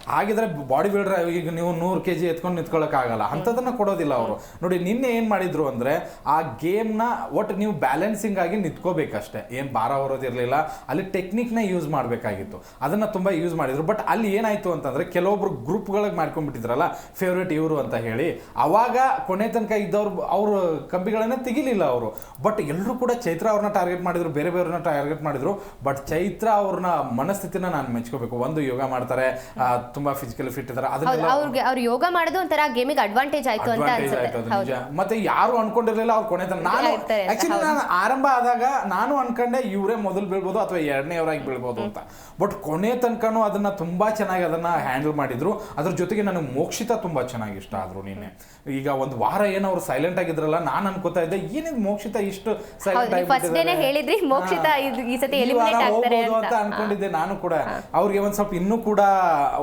Speaker 2: ಹಾಗಿದ್ರೆ ಬಾಡಿ ಬಿಲ್ಡರ್ ಈಗ ನೀವು ನೂರು ಕೆ ಜಿ ಎತ್ಕೊಂಡು ನಿಂತ್ಕೊಳ್ಳೋಕೆ ಆಗಲ್ಲ. ಅಂಥದನ್ನ ಕೊಡೋದಿಲ್ಲ ಅವರು. ನೋಡಿ ನಿನ್ನೆ ಏನು ಮಾಡಿದ್ರು ಅಂದ್ರೆ ಆ ಗೇಮ್ನ ಒಟ್ಟು ನೀವು ಬ್ಯಾಲೆನ್ಸಿಂಗ್ ಆಗಿ ನಿಂತ್ಕೋಬೇಕಷ್ಟೇ. ಏನು ಭಾರ ಹೊರೋದಿರಲಿಲ್ಲ ಅಲ್ಲಿ ಟೆಕ್ನಿಕ್ನ ಯೂಸ್ ಮಾಡಬೇಕಾಗಿತ್ತು. ಅದನ್ನ ತುಂಬಾ ಯೂಸ್ ಮಾಡಿದ್ರು. ಬಟ್ ಅಲ್ಲಿ ಏನಾಯ್ತು ಅಂತಂದ್ರೆ ಕೆಲವೊಬ್ರು ಗ್ರೂಪ್ಗಳಿಗೆ ಮಾಡ್ಕೊಂಡ್ಬಿಟ್ಟಿದ್ರಲ್ಲ ಫೇವ್ರೇಟ್ ಇವರು ಅಂತ ಹೇಳಿ ಅವಾಗ ಕೊನೆ ತನಕ ಇದ್ದವ್ರು ಅವರು ಕಂಬಿಗಳನ್ನ ತೆಗಿಲಿಲ್ಲ ಅವರು. ಬಟ್ ಎಲ್ಲರೂ ಕೂಡ ಚೈತ್ರ ಅವ್ರನ್ನ ಟಾರ್ಗೆಟ್ ಮಾಡಿದ್ರು ಬೇರೆ ಬೇರೆಯವ್ರನ್ನ ಟಾರ್ಗೆಟ್ ಮಾಡಿದ್ರು. ಬಟ್ ಚೈತ್ರ ಅವ್ರನ್ನ ಮನಸ್ಥಿತಿನ ನಾನು ಮೆಚ್ಕೋಬೇಕು. ಒಂದು ಯೋಗ ಮಾಡ್ತಾರೆ ತುಂಬಾ ಫಿಸಿಕಲಿ ಫಿಟ್
Speaker 1: ಇದಾರೆ.
Speaker 2: ಅದನ್ನೆಲ್ಲ
Speaker 1: ಅವ್ರಿಗೆ ಅವ್ರು ಯೋಗ ಮಾಡೋದು ಒಂಥರ ಗೇಮಿಗೆ ಅಡ್ವಾಂಟೇಜ್ ಆಯ್ತು ಅಂತ
Speaker 2: ಅಡ್ವಾಂಟೇಜ್ ಆಯ್ತು
Speaker 1: ಅನ್ಸುತ್ತೆ
Speaker 2: ಅದು ನಿಜ. ಮತ್ತೆ ಯಾರು ಅನ್ಕೊಂಡಿರ್ಲಿಲ್ಲ ಅವ್ರು ಕೊನೆ ತನಕ. ನಾನು
Speaker 1: ಇರ್ತಾರೆ
Speaker 2: ಆಕ್ಚುಲಿ ನಾನು ಆರಂಭ ಆದಾಗ ನಾನು ಅನ್ಕೊಂಡೆ ಇವರೇ ಮೊದಲು ಬೀಳ್ಬೋದು ಅಥವಾ ಎರಡನೇವರಾಗಿ ಬೀಳ್ಬೋದು ಅಂತ. ಬಟ್ ಕೊನೆ ತನಕನೂ ಅದನ್ನ ತುಂಬಾ ಚೆನ್ನಾಗಿ ಅದನ್ನ ಹ್ಯಾಂಡಲ್ ಮಾಡಿದ್ರು. ಅದ್ರ ಜೊತೆಗೆ ನನಗೆ ಮೋಕ್ಷಿತ ತುಂಬಾ ಚೆನ್ನಾಗಿ ಇಷ್ಟ ಆದ್ರು ನಿನ್ನೆ. ಈಗ ಒಂದು ವಾರ ಏನೋ ಅವ್ರು ಸೈಲೆಂಟ್ ಆಗಿದ್ರಲ್ಲ ನಾನು ಅನ್ಕೋತಾ ಇದ್ದೆ ಏನಿದ್ ಮೋಕ್ಷಿತ ಇಷ್ಟು ಸೈಲೆಂಟ್
Speaker 1: ಹೌದು, ಹೇಳಿದ್ರಿ, ಮೋಕ್ಷಿತ ಇದು- ಈ ಸತಿ eliminate ಆಗ್ತಾರೆ ಅಂತ.
Speaker 2: ಅಂತ ಅನ್ಕೊಂಡಿದ್ದೆ ನಾನು ಕೂಡ. ಅವ್ರಿಗೆ ಒಂದ್ ಸ್ವಲ್ಪ ಇನ್ನೂ ಕೂಡ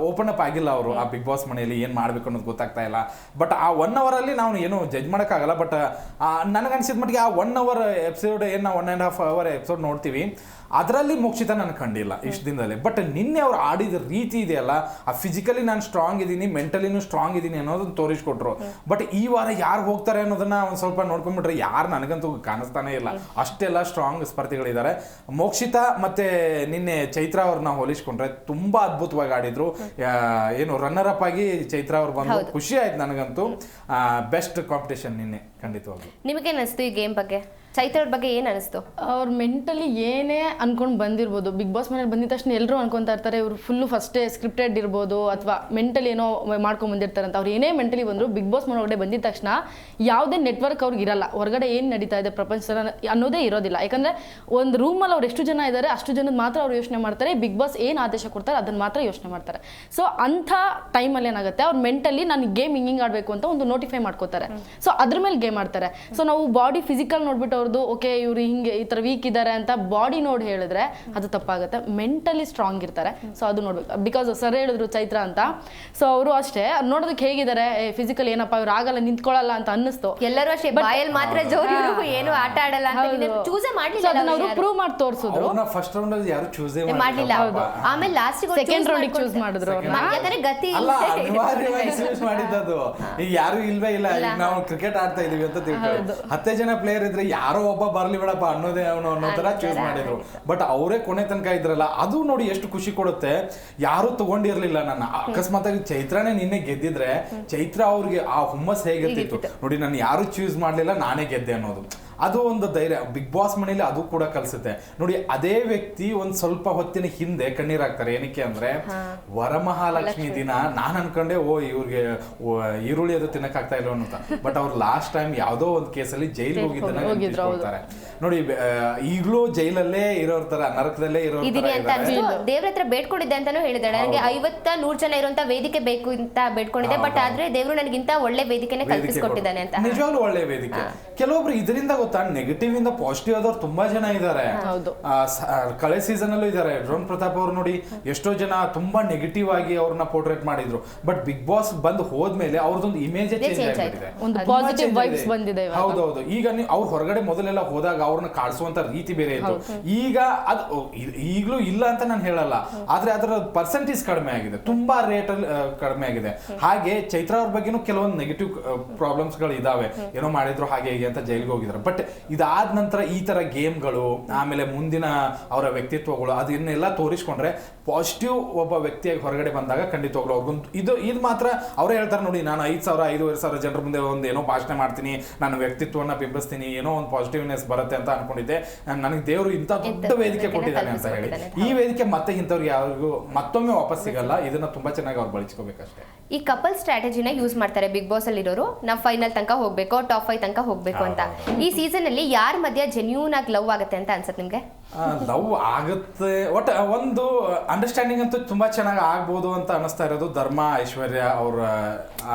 Speaker 2: ಓಪನ್ ಅಪ್ ಆಗಿಲ್ಲ ಅವರು, ಆ ಬಿಗ್ ಬಾಸ್ ಮನೆಯಲ್ಲಿ ಏನ್ ಮಾಡ್ಬೇಕು ಅನ್ನೋದು ಗೊತ್ತಾಗ್ತಾ ಇಲ್ಲ. ಬಟ್ ಆ ಒನ್ ಅವರ್ ಅಲ್ಲಿ ನಾವು ಏನು ಜಡ್ಜ್ ಮಾಡಕ್ಕಾಗಲ್ಲ ಬಟ್ ನನಗನ್ಸಿದ ಮಟ್ಟಿಗೆ ಆ ಒನ್ ಅವರ್ ಎಪಿಸೋಡ್ ಏನು ನಾವು one and half hour episode ನೋಡ್ತೀವಿ. ಅದರಲ್ಲಿ ಮೋಕ್ಷಿತ ನಾನು ಕಂಡಿಲ್ಲ ಇಷ್ಟು ದಿನದಲ್ಲಿ. ಬಟ್ ನಿನ್ನೆ ಅವ್ರು ಆಡಿದ ರೀತಿ ಇದೆಯಲ್ಲ ಆ ಫಿಸಿಕಲಿ ನಾನು ಸ್ಟ್ರಾಂಗ್ ಇದ್ದೀನಿ ಮೆಂಟಲಿನೂ ಸ್ಟ್ರಾಂಗ್ ಇದ್ದೀನಿ ಅನ್ನೋದನ್ನ ತೋರಿಸ್ಕೊಟ್ರು. ಬಟ್ ಈ ವಾರ ಯಾರು ಹೋಗ್ತಾರೆ ಅನ್ನೋದನ್ನ ಒಂದು ಸ್ವಲ್ಪ ನೋಡ್ಕೊಂಡ್ಬಿಟ್ರೆ ಯಾರು ನನಗಂತೂ ಕಾಣಿಸ್ತಾನೆ ಇಲ್ಲ. ಅಷ್ಟೆಲ್ಲ ಸ್ಟ್ರಾಂಗ್ ಸ್ಪರ್ಧಿಗಳಿದ್ದಾರೆ. ಮೋಕ್ಷಿತ ಮತ್ತೆ ನಿನ್ನೆ ಚೈತ್ರ ಅವ್ರನ್ನ ಹೋಲಿಸ್ಕೊಂಡ್ರೆ ತುಂಬಾ ಅದ್ಭುತವಾಗಿ ಆಡಿದ್ರು. ಏನು ರನ್ನರ್ ಅಪ್ ಆಗಿ ಚೈತ್ರ ಅವ್ರು ಬಂದು ಖುಷಿ ಆಯ್ತು ನನಗಂತೂ. ಬೆಸ್ಟ್ ಕಾಂಪಿಟೇಷನ್ ನಿನ್ನೆ ಖಂಡಿತವಾಗಿ
Speaker 1: ನಿಮಗೆ ಅನಿಸ್ತು ಈ ಗೇಮ್ ಬಗ್ಗೆ? ಚೈತ್ರ ಬಗ್ಗೆ ಏನ್ ಅನಿಸ್ತು?
Speaker 3: ಅವ್ರು ಮೆಂಟಲಿ ಏನೇ ಅನ್ಕೊಂಡು ಬಂದಿರ್ಬೋದು ಬಿಗ್ ಬಾಸ್ ಮನೇಲಿ ಬಂದಿದ ತಕ್ಷಣ ಎಲ್ಲರೂ ಅನ್ಕೊಂತಾ ಇರ್ತಾರೆ, ಇವರು ಫುಲ್ಲು ಫಸ್ಟೇ ಸ್ಕ್ರಿಪ್ಟೆಡ್ ಇರ್ಬೋದು ಅಥವಾ ಮೆಂಟಲಿ ಏನೋ ಮಾಡ್ಕೊಂಡು ಬಂದಿರ್ತಾರೆ ಅಂತ. ಅವ್ರು ಏನೇ ಮೆಂಟಲಿ ಬಂದ್ರು ಬಿಗ್ ಬಾಸ್ ಮನೆ ಒಳಗಡೆ ಬಂದಿದ ತಕ್ಷಣ ಯಾವುದೇ ನೆಟ್ವರ್ಕ್ ಅವ್ರಿಗೆ ಇರಲ್ಲ. ಹೊರಗಡೆ ಏನು ನಡೀತಾ ಇದೆ ಪ್ರಪಂಚ ಅನ್ನೋದೇ ಇರೋದಿಲ್ಲ. ಯಾಕಂದ್ರೆ ಒಂದು ರೂಮಲ್ಲಿ ಅವ್ರು ಎಷ್ಟು ಜನ ಇದ್ದಾರೆ ಅಷ್ಟು ಜನದ ಮಾತ್ರ ಅವ್ರು ಯೋಚನೆ ಮಾಡ್ತಾರೆ ಬಿಗ್ ಬಾಸ್ ಏನು ಆದೇಶ ಕೊಡ್ತಾರೆ ಅದನ್ನ ಮಾತ್ರ ಯೋಚನೆ ಮಾಡ್ತಾರೆ. ಸೊ ಅಂಥ ಟೈಮಲ್ಲಿ ಏನಾಗುತ್ತೆ, ಅವ್ರು ಮೆಂಟಲಿ ನಾನು ಗೇಮ್ ಹಿಂಗಿಂಗ್ ಹಿಂಗೆ ಆಡಬೇಕು ಅಂತ ಒಂದು ನೋಟಿಫೈ ಮಾಡ್ಕೋತಾರೆ. ಸೊ ಅದ್ರ ಮೇಲೆ ಗೇಮ್ ಆಡ್ತಾರೆ. ಸೊ ನಾವು ಬಾಡಿ ಫಿಸಿಕಲ್ ನೋಡ್ಬಿಟ್ಟು ಅವ್ರದ್ದು ಓಕೆ ಇವ್ರು ಹಿಂಗೆ ಈ ಥರ ವೀಕ್ ಇದ್ದಾರೆ ಅಂತ ಬಾಡಿ ನೋಡಿ ಹೇಳಿದ್ರೆ ಅದು ತಪ್ಪಾಗುತ್ತೆ. ಮೆಂಟಲಿ ಸ್ಟ್ರಾಂಗ್ ಇರ್ತಾರೆ. ಸೊ ಅದು ನೋಡ್ಬೇಕು. ಬಿಕಾಸ್ ಸರ್ ಹೇಳಿದ್ರು ಚೈತ್ರ ಅಂತ. ಸೊ ಅವರು ಅಷ್ಟೇ. ಅದ್ ನೋಡೋದಕ್ಕೆ ಹೇಗಿದ್ದಾರೆ ಫಿಸಿಕಲ್ ಏನಪ್ಪ ಇವ್ರು ಆಗಲ್ಲ ನಿಂತ್ಕೊಳ್ಳಲ್ಲ ಅಂತ ಅನ್ನಿಸ್ತು.
Speaker 1: ಎಲ್ಲರೂ ಅಷ್ಟೇ. ಬಾಯಲ್ಲಿ ಮಾತ್ರ ಜೋರು ಇವ್ರು, ಏನು ಆಟ ಆಡಲ್ಲ ಅಂತ ಚೂಸೇ ಮಾಡ್ಲಿಲ್ಲ
Speaker 3: ಅದನ್ನ ಅವರು ಪ್ರೂವ್ ಮಾಡಿ ತೋರಿಸಿದ್ರು.
Speaker 2: ಫಸ್ಟ್ ರೌಂಡ್ ಅಲ್ಲಿ ಯಾರು ಚೂಸೇ
Speaker 1: ಮಾಡ್ಲಿಲ್ಲ. ಆಮೇಲೆ ಲಾಸ್ಟ್
Speaker 3: ಸೆಕೆಂಡ್ ರೌಂಡಿಗೆ ಚೂಸ್ ಮಾಡಿದ್ರು
Speaker 1: ಯಾಕಂದ್ರೆ ಗತಿ
Speaker 2: ಅಲ್ಲ
Speaker 1: ಇಲ್ಲ.
Speaker 2: ಅನಿವಾರ್ಯವಾಗಿ ಚೂಸ್ ಮಾಡಿದ್ದದು. ಈಗ ಯಾರು ಇಲ್ವೇ ಇಲ್ಲ. ನಾವು ಕ್ರಿಕೆಟ್ ಆಡ್ತಾ ಇದೀವಿ ಅಂತ ತಿಳ್ಕೊಳ್ಳಿ. ಹತ್ತೇ ಜನ ಪ್ಲೇಯರ್ ಇದ್ರೆ ಯಾರೋ ಒಬ್ಬ ಬರ್ಲಿ ಬಿಡಪ್ಪ ಅನ್ನೋದೇ ಅವನು ಅನ್ನೋ ತರ ಚೂಸ್ ಮಾಡಿದ್ರು. ಬಟ್ ಅವರೇ ಕೊನೆ ತನಕ ಇದ್ರಲ್ಲ ಅದು ನೋಡಿ ಎಷ್ಟು ಖುಷಿ ಕೊಡುತ್ತೆ. ಯಾರು ತಗೊಂಡಿರ್ಲಿಲ್ಲ ನನ್ನ. ಅಕಸ್ಮಾತ್ ಆಗಿ ಚೈತ್ರನೇ ನಿನ್ನೆ ಗೆದ್ದಿದ್ರೆ ಚೈತ್ರ ಅವ್ರಿಗೆ ಆ ಹುಮ್ಮಸ್ ಹೇಗಿರ್ತಿತ್ತು? ನೋಡಿ ನಾನು ಯಾರು ಚೂಸ್ ಮಾಡ್ಲಿಲ್ಲ ನಾನೇ ಗೆದ್ದೆ ಅನ್ನೋದು. ಅದು ಒಂದು ಧೈರ್ಯ. ಬಿಗ್ ಬಾಸ್ ಮನೇಲಿ ಅದು ಕೂಡ ಕಲಿಸುತ್ತೆ. ನೋಡಿ ಅದೇ ವ್ಯಕ್ತಿ ಒಂದ್ ಸ್ವಲ್ಪ ಹೊತ್ತಿನ ಹಿಂದೆ ಕಣ್ಣೀರಾಗ್ತಾರೆ ಏನಕ್ಕೆ ಅಂದ್ರೆ ವರಮಹಾಲಕ್ಷ್ಮಿ ದಿನ ನಾನ್ ಅನ್ಕೊಂಡೆ ಓ ಇವ್ರಿಗೆ ಈರುಳ್ಳಿ ಅದು ತಿನ್ನಕ್ ಆಗ್ತಾ ಇಲ್ಲ ಅಂತ. ಬಟ್ ಅವ್ರು ಲಾಸ್ಟ್ ಟೈಮ್ ಯಾವುದೋ ಒಂದ್ ಕೇಸಲ್ಲಿ ಜೈಲಿಗೆ ಹೋಗಿದ್ದನ್ನ
Speaker 3: ಹೋಗಿದ್ರು,
Speaker 2: ನೋಡಿ ಈಗಲೂ ಜೈಲಲ್ಲೇ ಇರೋರ್ ತರ ನರಕದಲ್ಲೇ ಇರೋ
Speaker 1: ದೇವ್ರ ಹತ್ರ ಬೇಡ್ಕೊಂಡಿದ್ದೆ ಅಂತಾನು ಹೇಳಿದಾಳೆ. ನನಗೆ ಐವತ್ತ ನೂರ್ ಜನ ಇರುವಂತ ವೇದಿಕೆ ಬೇಕು ಅಂತ ಬೇಡ್ಕೊಂಡಿದ್ದೆ. ಬಟ್ ಆದ್ರೆ ದೇವ್ರು ನನಗಿಂತ ಒಳ್ಳೆ ವೇದಿಕೆನೆ ಕಲ್ಪಿಸ್ಕೊಟ್ಟಿದ್ದಾನೆ ಅಂತ.
Speaker 2: ನಿಜವಾಗ್ಲೂ ಒಳ್ಳೆ ವೇದಿಕೆ. ಕೆಲವೊಬ್ರು ಇದರಿಂದ ಗೊತ್ತಾ ನೆಗೆಟಿವ್ ಇಂದ ಪಾಸಿಟಿವ್ ಆದವ್ರು ತುಂಬಾ ಜನ ಇದ್ದಾರೆ. ಕಳೆ ಸೀಸನ್ ಅಲ್ಲೂ ಇದ್ದಾರೆ. ಡ್ರೋನ್ ಪ್ರತಾಪ್ ಅವ್ರು ನೋಡಿ ಎಷ್ಟೋ ಜನ ತುಂಬಾ ನೆಗೆಟಿವ್ ಆಗಿ ಅವ್ರನ್ನ ಪೋರ್ಟ್ರೇಟ್ ಮಾಡಿದ್ರು. ಬಟ್ ಬಿಗ್ ಬಾಸ್ ಬಂದು ಹೋದ್ಮೇಲೆ ಅವ್ರದೊಂದು ಇಮೇಜ್ ಚೇಂಜ್.
Speaker 3: ಬಂದಿದೆ.
Speaker 2: ಹೌದೌದು ಈಗ ನೀವು ಅವ್ರು ಹೊರಗಡೆ ಮೊದಲೆಲ್ಲ ಹೋದಾಗ ಅವ್ರನ್ನ ಕಾಡಿಸುವಂತ ರೀತಿ ಬೇರೆ ಇತ್ತು. ಈಗ ಅದು ಈಗಲೂ ಇಲ್ಲ ಅಂತ ನಾನು ಹೇಳಲ್ಲ. ಆದ್ರೆ ಅದರ ಪರ್ಸೆಂಟೇಜ್ ಕಡಿಮೆ ಆಗಿದೆ. ತುಂಬಾ ರೇಟ್ ಅಲ್ಲಿ ಕಡಿಮೆ ಆಗಿದೆ. ಹಾಗೆ ಚೈತ್ರ ಅವ್ರ ಬಗ್ಗೆನೂ ಕೆಲವೊಂದು ನೆಗೆಟಿವ್ ಪ್ರಾಬ್ಲಮ್ಸ್ಗಳು ಇದಾವೆ. ಏನೋ ಮಾಡಿದ್ರು ಹಾಗೆ ಹೀಗೆ ಅಂತ ಜೈಲ್ಗೆ ಹೋಗಿದ್ರು ಬಟ್ ಇದಾದ ನಂತರ ಈ ತರ ಗೇಮ್ಗಳು ಆಮೇಲೆ ಮುಂದಿನ ಅವರ ವ್ಯಕ್ತಿತ್ವಗಳು ಅದನ್ನೆಲ್ಲ ತೋರಿಸ್ಕೊಂಡ್ರೆ ಪಾಸಿಟಿವ್ ಒಬ್ಬ ವ್ಯಕ್ತಿಯಾಗಿ ಹೊರಗಡೆ ಬಂದಾಗ ಖಂಡಿತವಾಗ್ಲೂ ಅವ್ರಿಗೊಂದು ಇದು ಇದು ಮಾತ್ರ ಅವರೇ ಹೇಳ್ತಾರೆ ನೋಡಿ ನಾನು ಐದು ಸಾವಿರ ಐದೂವರೆ ಸಾವಿರ ಜನರ ಮುಂದೆ ಒಂದು ಏನೋ ಭಾಷಣ ಮಾಡ್ತೀನಿ ನಾನು ವ್ಯಕ್ತಿತ್ವವನ್ನು ಬಿಂಬಿಸ್ತೀನಿ ಏನೋ ಒಂದು ಪಾಸಿಟಿವ್ನೆಸ್ ಬರುತ್ತೆ ಅಂತ ಅನ್ಕೊಂಡಿದ್ದೆ. ನನಗೆ ದೇವರು ಇಂಥ ದೊಡ್ಡ ವೇದಿಕೆ ಕೊಟ್ಟಿದ್ದಾನೆ ಅಂತ ಹೇಳಿ. ಈ ವೇದಿಕೆ ಮತ್ತೆ ಇಂಥವ್ರಿಗೆ ಯಾರಿಗೂ ಮತ್ತೊಮ್ಮೆ ವಾಪಸ್ ಸಿಗಲ್ಲ. ಇದನ್ನ ತುಂಬಾ ಚೆನ್ನಾಗಿ ಅವ್ರು ಬಳಸ್ಕೋಬೇಕಷ್ಟೇ.
Speaker 1: ಈ ಕಪಲ್ ಸ್ಟ್ರಾಟಜಿನ ಯೂಸ್ ಮಾಡ್ತಾರೆ ಬಿಗ್ ಬಾಸ್ ಅಲ್ಲಿ ಇರೋರು. ನಾವು ಫೈನಲ್ ತನಕ ಹೋಗ್ಬೇಕು ಟಾಪ್ ಫೈವ್ ತನಕ ಹೋಗ್ಬೇಕು ಅಂತ. ಈ ಸೀಸನ್ ಅಲ್ಲಿ ಯಾರ ಮಧ್ಯ ಜೆನ್ಯೂನ್ ಆಗಿ ಲವ್ ಆಗುತ್ತೆ ಅಂತ ಅನ್ಸುತ್ತೆ ನಿಮ್ಗೆ?
Speaker 2: ಲವ್ ಆಗುತ್ತೆ. ಒಟ್ ಒಂದು ಅಂಡರ್ಸ್ಟ್ಯಾಂಡಿಂಗ್ ಅಂತೂ ತುಂಬಾ ಚೆನ್ನಾಗಿ ಆಗ್ಬೋದು ಅಂತ ಅನಿಸ್ತಾ ಇರೋದು ಧರ್ಮ ಐಶ್ವರ್ಯ ಅವ್ರ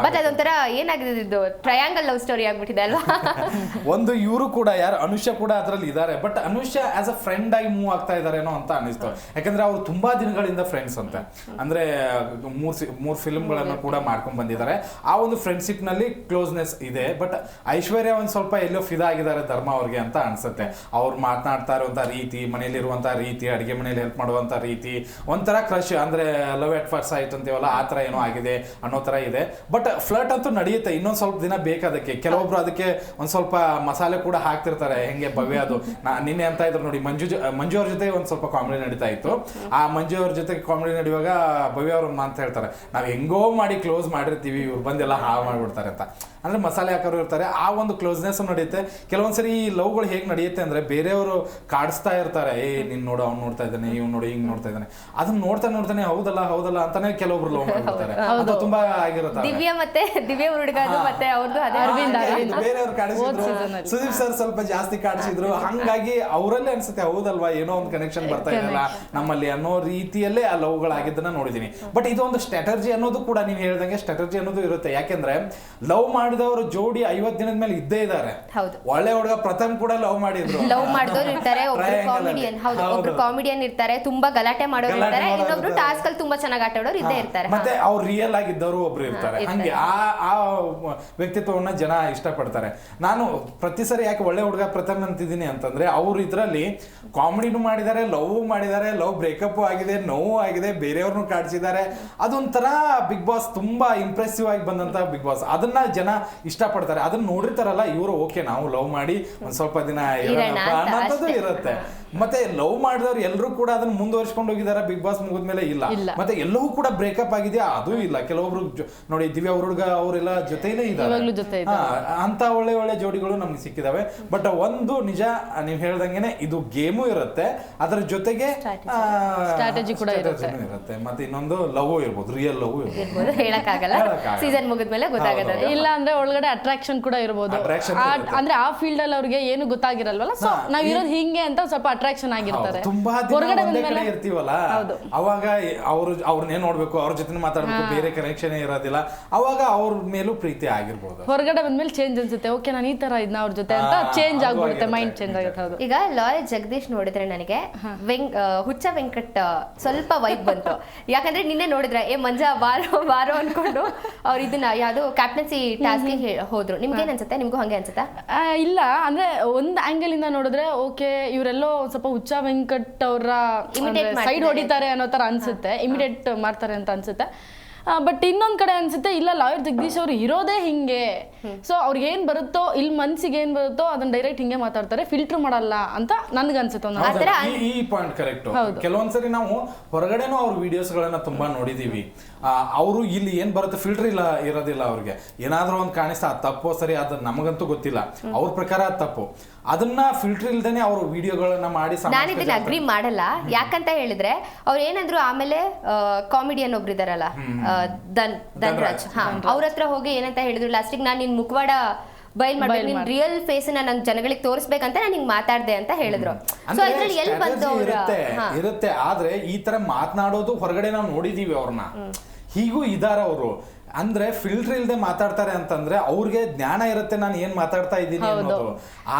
Speaker 1: ಬಟ್ ಅದೊಂಥರ ಏನಾಗಿದೆ ಇದು? ಟ್ರಯಾಂಗಲ್ ಲವ್ ಸ್ಟೋರಿ ಆಗ್ಬಿಟ್ಟಿದೆ ಅಲ್ವಾ?
Speaker 2: ಒಂದು ಇವರು ಕೂಡ ಯಾರು ಅನುಷ್ಯ ಕೂಡ ಅದರಲ್ಲಿ ಇದ್ದಾರೆ but Anushya as a friend ಆಗಿ ಮೂವ್ ಆಗ್ತಾ ಇದಾರೇನೋ ಅಂತ ಅನಿಸ್ತು ಯಾಕಂದ್ರೆ ಅವ್ರು ತುಂಬಾ ದಿನಗಳಿಂದ ಫ್ರೆಂಡ್ಸ್ ಅಂತೆ. ಅಂದ್ರೆ ಮೂರ್ ಮೂರ್ ಫಿಲ್ಮ್ ಗಳನ್ನ ಕೂಡ ಮಾಡ್ಕೊಂಡ್ ಬಂದಿದ್ದಾರೆ. ಆ ಒಂದು ಫ್ರೆಂಡ್ಶಿಪ್ನಲ್ಲಿ ಕ್ಲೋಸ್ನೆಸ್ ಇದೆ. ಬಟ್ ಐಶ್ವರ್ಯ ಒಂದ್ ಸ್ವಲ್ಪ ಎಲ್ಲೋ ಫಿದಾ ಆಗಿದ್ದಾರೆ ಧರ್ಮ ಅವ್ರಿಗೆ ಅಂತ ಅನ್ಸುತ್ತೆ. ಅವ್ರು ಮಾತನಾಡ್ತಾ ಇರುವಂತ ರೀತಿ ಮನೇಲಿರುವಂಥ ರೀತಿ, ಅಡುಗೆ ಮನೆಯಲ್ಲಿ ಹೆಲ್ಪ್ ಮಾಡುವಂಥ ರೀತಿ, ಒಂಥರ ಕ್ರಶ್ ಅಂದರೆ ಲವ್ ಎಟ್ ಫಸ್ಟ್ ಸೈಟ್ ಅಂತೀವಲ್ಲ, ಆ ಥರ ಏನೋ ಆಗಿದೆ ಅನ್ನೋ ಥರ ಇದೆ. ಬಟ್ ಫ್ಲರ್ಟ್ ಅಂತೂ ನಡೆಯುತ್ತೆ, ಇನ್ನೊಂದು ಸ್ವಲ್ಪ ದಿನ ಬೇಕಾದಕ್ಕೆ. ಕೆಲವೊಬ್ರು ಅದಕ್ಕೆ ಒಂದು ಸ್ವಲ್ಪ ಮಸಾಲೆ ಕೂಡ ಹಾಕ್ತಿರ್ತಾರೆ, ಹೆಂಗೆ ಭವ್ಯ ಅದು. ನಾ, ನಿನ್ನೆ ಅಂತ ಇದ್ರು ನೋಡಿ, ಮಂಜು ಮಂಜು ಅವ್ರ ಜೊತೆ ಒಂದು ಸ್ವಲ್ಪ ಕಾಮಿಡಿ ನಡೀತಾ ಇತ್ತು. ಆ ಮಂಜು ಅವ್ರ ಜೊತೆ ಕಾಮಿಡಿ ನಡೆಯುವಾಗ ಭವ್ಯ ಅವ್ರ ಅಂತ ಹೇಳ್ತಾರೆ, ನಾವು ಹೆಂಗೋ ಮಾಡಿ ಕ್ಲೋಸ್ ಮಾಡಿರ್ತೀವಿ, ಇವ್ರು ಬಂದೆಲ್ಲ ಹಾಳು ಮಾಡಿಬಿಡ್ತಾರೆ ಅಂತ. ಅಂದ್ರೆ ಮಸಾಲೆ ಹಾಕೋರು ಇರ್ತಾರೆ, ಆ ಒಂದು ಕ್ಲೋಸ್ನೆಸ್ ನಡೆಯುತ್ತೆ. ಕೆಲವೊಂದ್ಸರಿ ಈ ಲವ್ಗಳು ಹೇಗೆ ನಡೆಯುತ್ತೆ ಅಂದ್ರೆ ಬೇರೆಯವರು ಕಾಡಿಸ್ತಾ ಇರ್ತಾರೆ ಏ ನಿನ್ ನೋಡು ಅವ್ನು ನೋಡ್ತಾ ಇದ್ದಾನೆ ಇವ್ ನೋಡಿ ಹಿಂಗ್ ನೋಡ್ತಾ ಇದ್ದಾನೆ. ಅದನ್ನ ನೋಡ್ತಾ ನೋಡ್ತಾನೆ ಹೌದಲ್ಲ ಹೌದಲ್ಲ ಅಂತಾನೆ ಕೆಲವೊಬ್ರು ಲವ್ ಮಾಡ್ಬಿಡ್ತಾರೆ. ಅದು ತುಂಬಾ ಆಗಿರುತ್ತೆ
Speaker 1: ದಿವ್ಯ ಮತ್ತೆ ದಿವ್ಯ ಹುಡುಗದು ಮತ್ತೆ ಅವ್ರದ್ದು ಅದೇ
Speaker 3: ಅರವಿಂದ್.
Speaker 2: ಬೇರೆಯವ್ರು ಕಾಡಿಸಿದ್ರು. ಸುದೀಪ್ ಸರ್ ಸ್ವಲ್ಪ ಜಾಸ್ತಿ ಕಾಡಿಸಿದ್ರು ಹಂಗಾಗಿ ಅವರಲ್ಲೇ ಅನ್ಸುತ್ತೆ ಹೌದಲ್ವಾ ಏನೋ ಒಂದು ಕನೆಕ್ಷನ್ ಬರ್ತಾ ಇದೆಯಲ್ಲ ನಮ್ಮಲ್ಲಿ ಅನ್ನೋ ರೀತಿಯಲ್ಲೇ ಆ ಲವ್ಗಳಾಗಿದ್ದನ್ನ ನೋಡಿದೀನಿ. ಬಟ್ ಇದು ಒಂದು ಸ್ಟ್ರಾಟಜಿ ಅನ್ನೋದು ಕೂಡ ನೀವು ಹೇಳ್ದಂಗೆ ಸ್ಟ್ರಾಟಜಿ ಅನ್ನೋದು ಇರುತ್ತೆ. ಯಾಕೆಂದ್ರೆ ಲವ್ ಮಾಡಿದವರು ಜೋಡಿ ಐವತ್ ದಿನದ ಮೇಲೆ ಇದ್ದೇ ಇದ್ದಾರೆ ಒಳ್ಳೆ ಹುಡುಗ ಪ್ರಥಮ್ ಕೂಡ ಲವ್ ಮಾಡಿದ್ರು.
Speaker 1: ಲವ್ ಮಾಡಿದವರು ಇರ್ತಾರೆ. ಕಾಮಿಡಿಯನ್ ಹೌದು. ಒಬ್ರು ಕಾಮಿಡಿಯನ್ ಇರ್ತಾರೆ ತುಂಬಾ ಗಲಾಟೆ ಮಾಡೋರು ಇರ್ತಾರೆ ಇನ್ನೊಬ್ರು ಟಾಸ್ಕ್ ಅಲ್ಲಿ ತುಂಬಾ ಚೆನ್ನಾಗಿ ಆಟ ಆಡೋರು ಇದ್ದೇ ಇರ್ತಾರೆ.
Speaker 2: ಮತ್ತೆ ಅವ್ರು ರಿಯಲ್ ಆಗಿದ್ದವರು ಒಬ್ರು ಇರ್ತಾರೆ. ಹಂಗೆ ಆ ಆ ವ್ಯಕ್ತಿತ್ವವನ್ನ ಜನ ಇಷ್ಟಪಡ್ತಾರೆ. ನಾನು ಪ್ರತಿ ಸರಿ ಯಾಕೆ ಒಳ್ಳೆ ಹುಡುಗ ಪ್ರಥಮ್ ಅಂತಿದ್ದೀನಿ ಅಂತಂದ್ರೆ ಅವ್ರು ಇದ್ರಲ್ಲಿ ಕಾಮಿಡಿನೂ ಮಾಡಿದ್ದಾರೆ ಲವ್ ಮಾಡಿದ್ದಾರೆ ಲವ್ ಬ್ರೇಕಪ್ ಆಗಿದೆ ನೋವು ಆಗಿದೆ ಬೇರೆಯವ್ರನ್ನು ಕಾಡ್ಸಿದ್ದಾರೆ. ಅದೊಂಥರ ಬಿಗ್ ಬಾಸ್ ತುಂಬಾ ಇಂಪ್ರೆಸಿವ್ ಆಗಿ ಬಂದಂತ ಬಿಗ್ ಬಾಸ್ ಅದನ್ನ ಜನ ಇಷ್ಟಪಡ್ತಾರೆ. ಅದನ್ನ ನೋಡಿರ್ತಾರಲ್ಲ ಇವರು ಓಕೆ ನಾವು ಲವ್ ಮಾಡಿ ಒಂದ್ ಸ್ವಲ್ಪ ದಿನ
Speaker 1: ಇರೋದು.
Speaker 2: ಇರುತ್ತೆ. ಮತ್ತೆ ಲವ್ ಮಾಡಿದವ್ರು ಎಲ್ಲರೂ ಕೂಡ ಅದನ್ನ ಮುಂದುವರ್ಸ್ಕೊಂಡು ಹೋಗಿದಾರ ಬಿಗ್ ಬಾಸ್ ಮುಗಿದ್ಮೇಲೆ ಇಲ್ಲ.
Speaker 3: ಇಲ್ಲ.
Speaker 2: ಮತ್ತೆ ಎಲ್ಲವೂ ಕೂಡ ಬ್ರೇಕಪ್ ಆಗಿದೆಯಾ? ಅದು ಇಲ್ಲ. ಕೆಲವೊಬ್ರು ನೋಡಿ ದಿವ್ಯ ಅವ್ರ ಹುಡುಗ ಅವರೆಲ್ಲ ಜೊತೆನೇ ಇದ್ದಾರೆ. ಅಂತ ಒಳ್ಳೆ ಒಳ್ಳೆ ಜೋಡಿಗಳು ನಮ್ಗೆ ಸಿಕ್ಕಿದಾವೆ. ಬಟ್ ಒಂದು ನಿಜ ನೀವು ಹೇಳ್ದಂಗೆನೆ ಇದು ಗೇಮು ಇರುತ್ತೆ. ಅದರ ಜೊತೆಗೆ
Speaker 3: ಕೂಡ
Speaker 2: ಇರುತ್ತೆ. ಮತ್ತೆ ಇನ್ನೊಂದು ಲವ್ ಇರ್ಬೋದು ರಿಯಲ್ ಲವ್ ಇರ್ಬೋದು.
Speaker 1: ಹೇಳಕ್ಕಾಗಲ್ಲ. ಸೀಸನ್ ಮುಗಿದ್ಮೇಲೆ
Speaker 2: ಗೊತ್ತಾಗುತ್ತೆ.
Speaker 3: ಇಲ್ಲ ಅಂದ್ರೆ ಒಳಗಡೆ ಅಟ್ರಾಕ್ಷನ್ ಕೂಡ ಇರ್ಬೋದು. ಅಂದ್ರೆ ಆ ಫೀಲ್ಡ್ ಅಲ್ಲಿ ಅವ್ರಿಗೆ ಏನು ಗೊತ್ತಾಗಿರಲ್ವಲ್ಲ? ಸೊ ನಾವ್ ಇರೋದು ಹಿಂಗೆ ಅಂತ ಸ್ವಲ್ಪ ಅಟ್ರಾಕ್ಷನ್ ಆಗಿರ್ತಾರೆ.
Speaker 2: ತುಂಬಾ
Speaker 3: ಹೊರಗಡೆ
Speaker 2: ಒಂದೇ
Speaker 3: ಬಂದ್ಮೇಲೆ
Speaker 2: ಕಡೆ ಇರ್ತೀವಲ್ಲ. ಅವಾಗ ಅವ್ರು ಅವ್ರನ್ನೇ ನೋಡ್ಬೇಕು ಅವ್ರ ಜೊತೆ ಮಾತಾಡ್ಬೇಕು ಬೇರೆ ಕನೆಕ್ಷನ್ ಇರೋದಿಲ್ಲ. ಅವಾಗ ಅವ್ರ ಮೇಲೂ ಪ್ರೀತಿ ಆಗಿರ್ಬೋದು.
Speaker 3: ಹೊರಗಡೆ ಬಂದ್ಮೇಲೆ ಚೇಂಜ್ ಅನ್ಸುತ್ತೆ. ಓಕೆ ನಾನು ಈ ತರ ಇದ್ನ ಅವ್ರ ಜೊತೆ ಅಂತ ಚೇಂಜ್ ಆಗ್ಬಿಡುತ್ತೆ ಮೈಂಡ್ ಚೇಂಜ್ ಆಗುತ್ತೆ ಹೌದು.
Speaker 1: ಈಗ ಲಾಯರ್ ಜಗದೀಶ್ ನೋಡಿದ್ರೆ ನನಗೆ ವೆಂಕ್ ಹುಚ್ಚ ವೆಂಕಟ್ ಸ್ವಲ್ಪ ವೈಬ್ ಬಂತು. ಯಾಕಂದ್ರೆ ನಿನ್ನೆ ನೋಡಿದ್ರೆ ಏ ಮಂಜ ಬಾರೋ ಬಾರೋ ಅನ್ಕೊಂಡು ಅವ್ರು ಇದನ್ನ ಯಾವ್ದು ಕ್ಯಾಪ್ಟನ್ಸಿ ಟಾಸ್ಕ್ ಹೋದ್ರು. ನಿಮ್ಗೇನ್ ಅನ್ಸುತ್ತೆ? ನಿಮ್ಗೂ ಹಂಗೆ ಅನ್ಸುತ್ತಾ?
Speaker 3: ಇಲ್ಲ. ಅಂದ್ರೆ ಒಂದ್ ಆಂಗಲ್ ಇಂದ ನೋಡಿದ್ರೆ ಓಕೆ ಇವರೆಲ್ಲೋ ಸ್ವಲ್ಪ ಹುಚ್ಚ ವೆಂಕಟ್ ಅವರ
Speaker 1: Imitate
Speaker 3: ಸೈಡ್
Speaker 1: ಮಾಡ್ತಿದ್ದಾರೆ.
Speaker 3: ಹೊಡಿತಾರೆ ಅನ್ನೋ ತರ ಅನ್ಸುತ್ತೆ ಇಮಿಡಿಯೇಟ್ ಮಾಡ್ತಾರೆ ಅಂತ ಅನ್ಸುತ್ತೆ ಬಟ್ ಇನ್ನೊಂದ್ ಕಡೆ ಅನ್ಸುತ್ತೆ ಇಲ್ಲ ಲಾಯರ್ ಜಗದೀಶ್ ಅವರು ಇರೋದೇ ಹಿಂಗೆ. ಸೊ ಅವ್ರಿಗೆ ಏನ್ ಬರುತ್ತೋ ಇಲ್ಲಿ ಮನ್ಸಿಗೆ ಏನ್ ಬರುತ್ತೋ ಅದನ್ನ ಡೈರೆಕ್ಟ್ ಹಿಂಗೆ ಮಾತಾಡ್ತಾರೆ ಫಿಲ್ಟರ್ ಮಾಡಲ್ಲ ಅಂತ ನನ್ಗೆ ಅನ್ಸುತ್ತೆ ಒಂದೊಂದ್
Speaker 1: ಆ
Speaker 2: ಈ- ಪಾಯಿಂಟ್ ಕರೆಕ್ಟ್. ಕೆಲವೊಂದ್ಸರಿ ನಾವು ಹೊರಗಡೆನೂ ಅವ್ರ ವಿಡಿಯೋಸ್ ಗಳನ್ನ ತುಂಬಾ ನೋಡಿದೀವಿ. ಅವರು ಇಲ್ಲಿ ಏನ್ ಬರುತ್ತೆ ಫಿಲ್ಟರ್ ಇಲ್ಲ ಇರೋದಿಲ್ಲ ಅವ್ರಿಗೆ. ಏನಾದ್ರೂ ಒಂದ್ ಕಾಣಿಸ್ತಾ ಅದ್ ತಪ್ಪೋ ಸರಿ ಅದು ನಮಗಂತೂ ಗೊತ್ತಿಲ್ಲ. ಅವ್ರ ಪ್ರಕಾರ ತಪ್ಪು. ಅದನ್ನ ಫಿಲ್ಟರ್ ಇಲ್ದೇನೆ ಅವರು ವಿಡಿಯೋಗಳನ್ನ ಮಾಡಿ
Speaker 1: ನಾನು ಇದನ್ನ ಅಗ್ರಿ ಮಾಡಲ್ಲ. ಯಾಕಂತ ಹೇಳಿದ್ರೆ ಅವ್ರು ಏನಂದ್ರು ಆಮೇಲೆ ಕಾಮಿಡಿಯನ್ ಒಬ್ರು ದನ್ ಧನ್ರಾಜ್ ಹಾ ಅವ್ರ ಹತ್ರ ಹೋಗಿ ಏನಂತ ಹೇಳಿದ್ರು ಲಾಸ್ಟಿಗೆ ನಾನು ನಿನ್ ಮುಖವಾಡ ಬೈಲ್ ಮಾಡ್ಬೇಕು ನಿನ್ ರಿಯಲ್ ಫೇಸ್ನ ನಂಗೆ ಜನಗಳಿಗೆ ತೋರಿಸ್ಬೇಕಂತ ನಾನು ಹಿಂಗ್ ಮಾತಾಡ್ದೆ ಅಂತ ಹೇಳಿದ್ರು. ಸೊ ಅದ್ರಲ್ಲಿ ಎಲ್ಲಿ ಬಂತು ಅವ್ರ
Speaker 2: ಇರುತ್ತೆ ಇರುತ್ತೆ. ಆದ್ರೆ ಈ ತರ ಮಾತನಾಡೋದು ಹೊರಗಡೆ ನಾವು ನೋಡಿದೀವಿ ಅವ್ರನ್ನ. ಹೀಗೂ ಇದಾರ ಅವರು. ಅಂದ್ರೆ ಫಿಲ್ಟರ್ ಇಲ್ದೆ ಮಾತಾಡ್ತಾರೆ ಅಂತಂದ್ರೆ ಅವ್ರಿಗೆ ಜ್ಞಾನ ಇರುತ್ತೆ ನಾನು ಏನ್ ಮಾತಾಡ್ತಾ ಇದ್ದೀನಿ ಅನ್ನೋದು.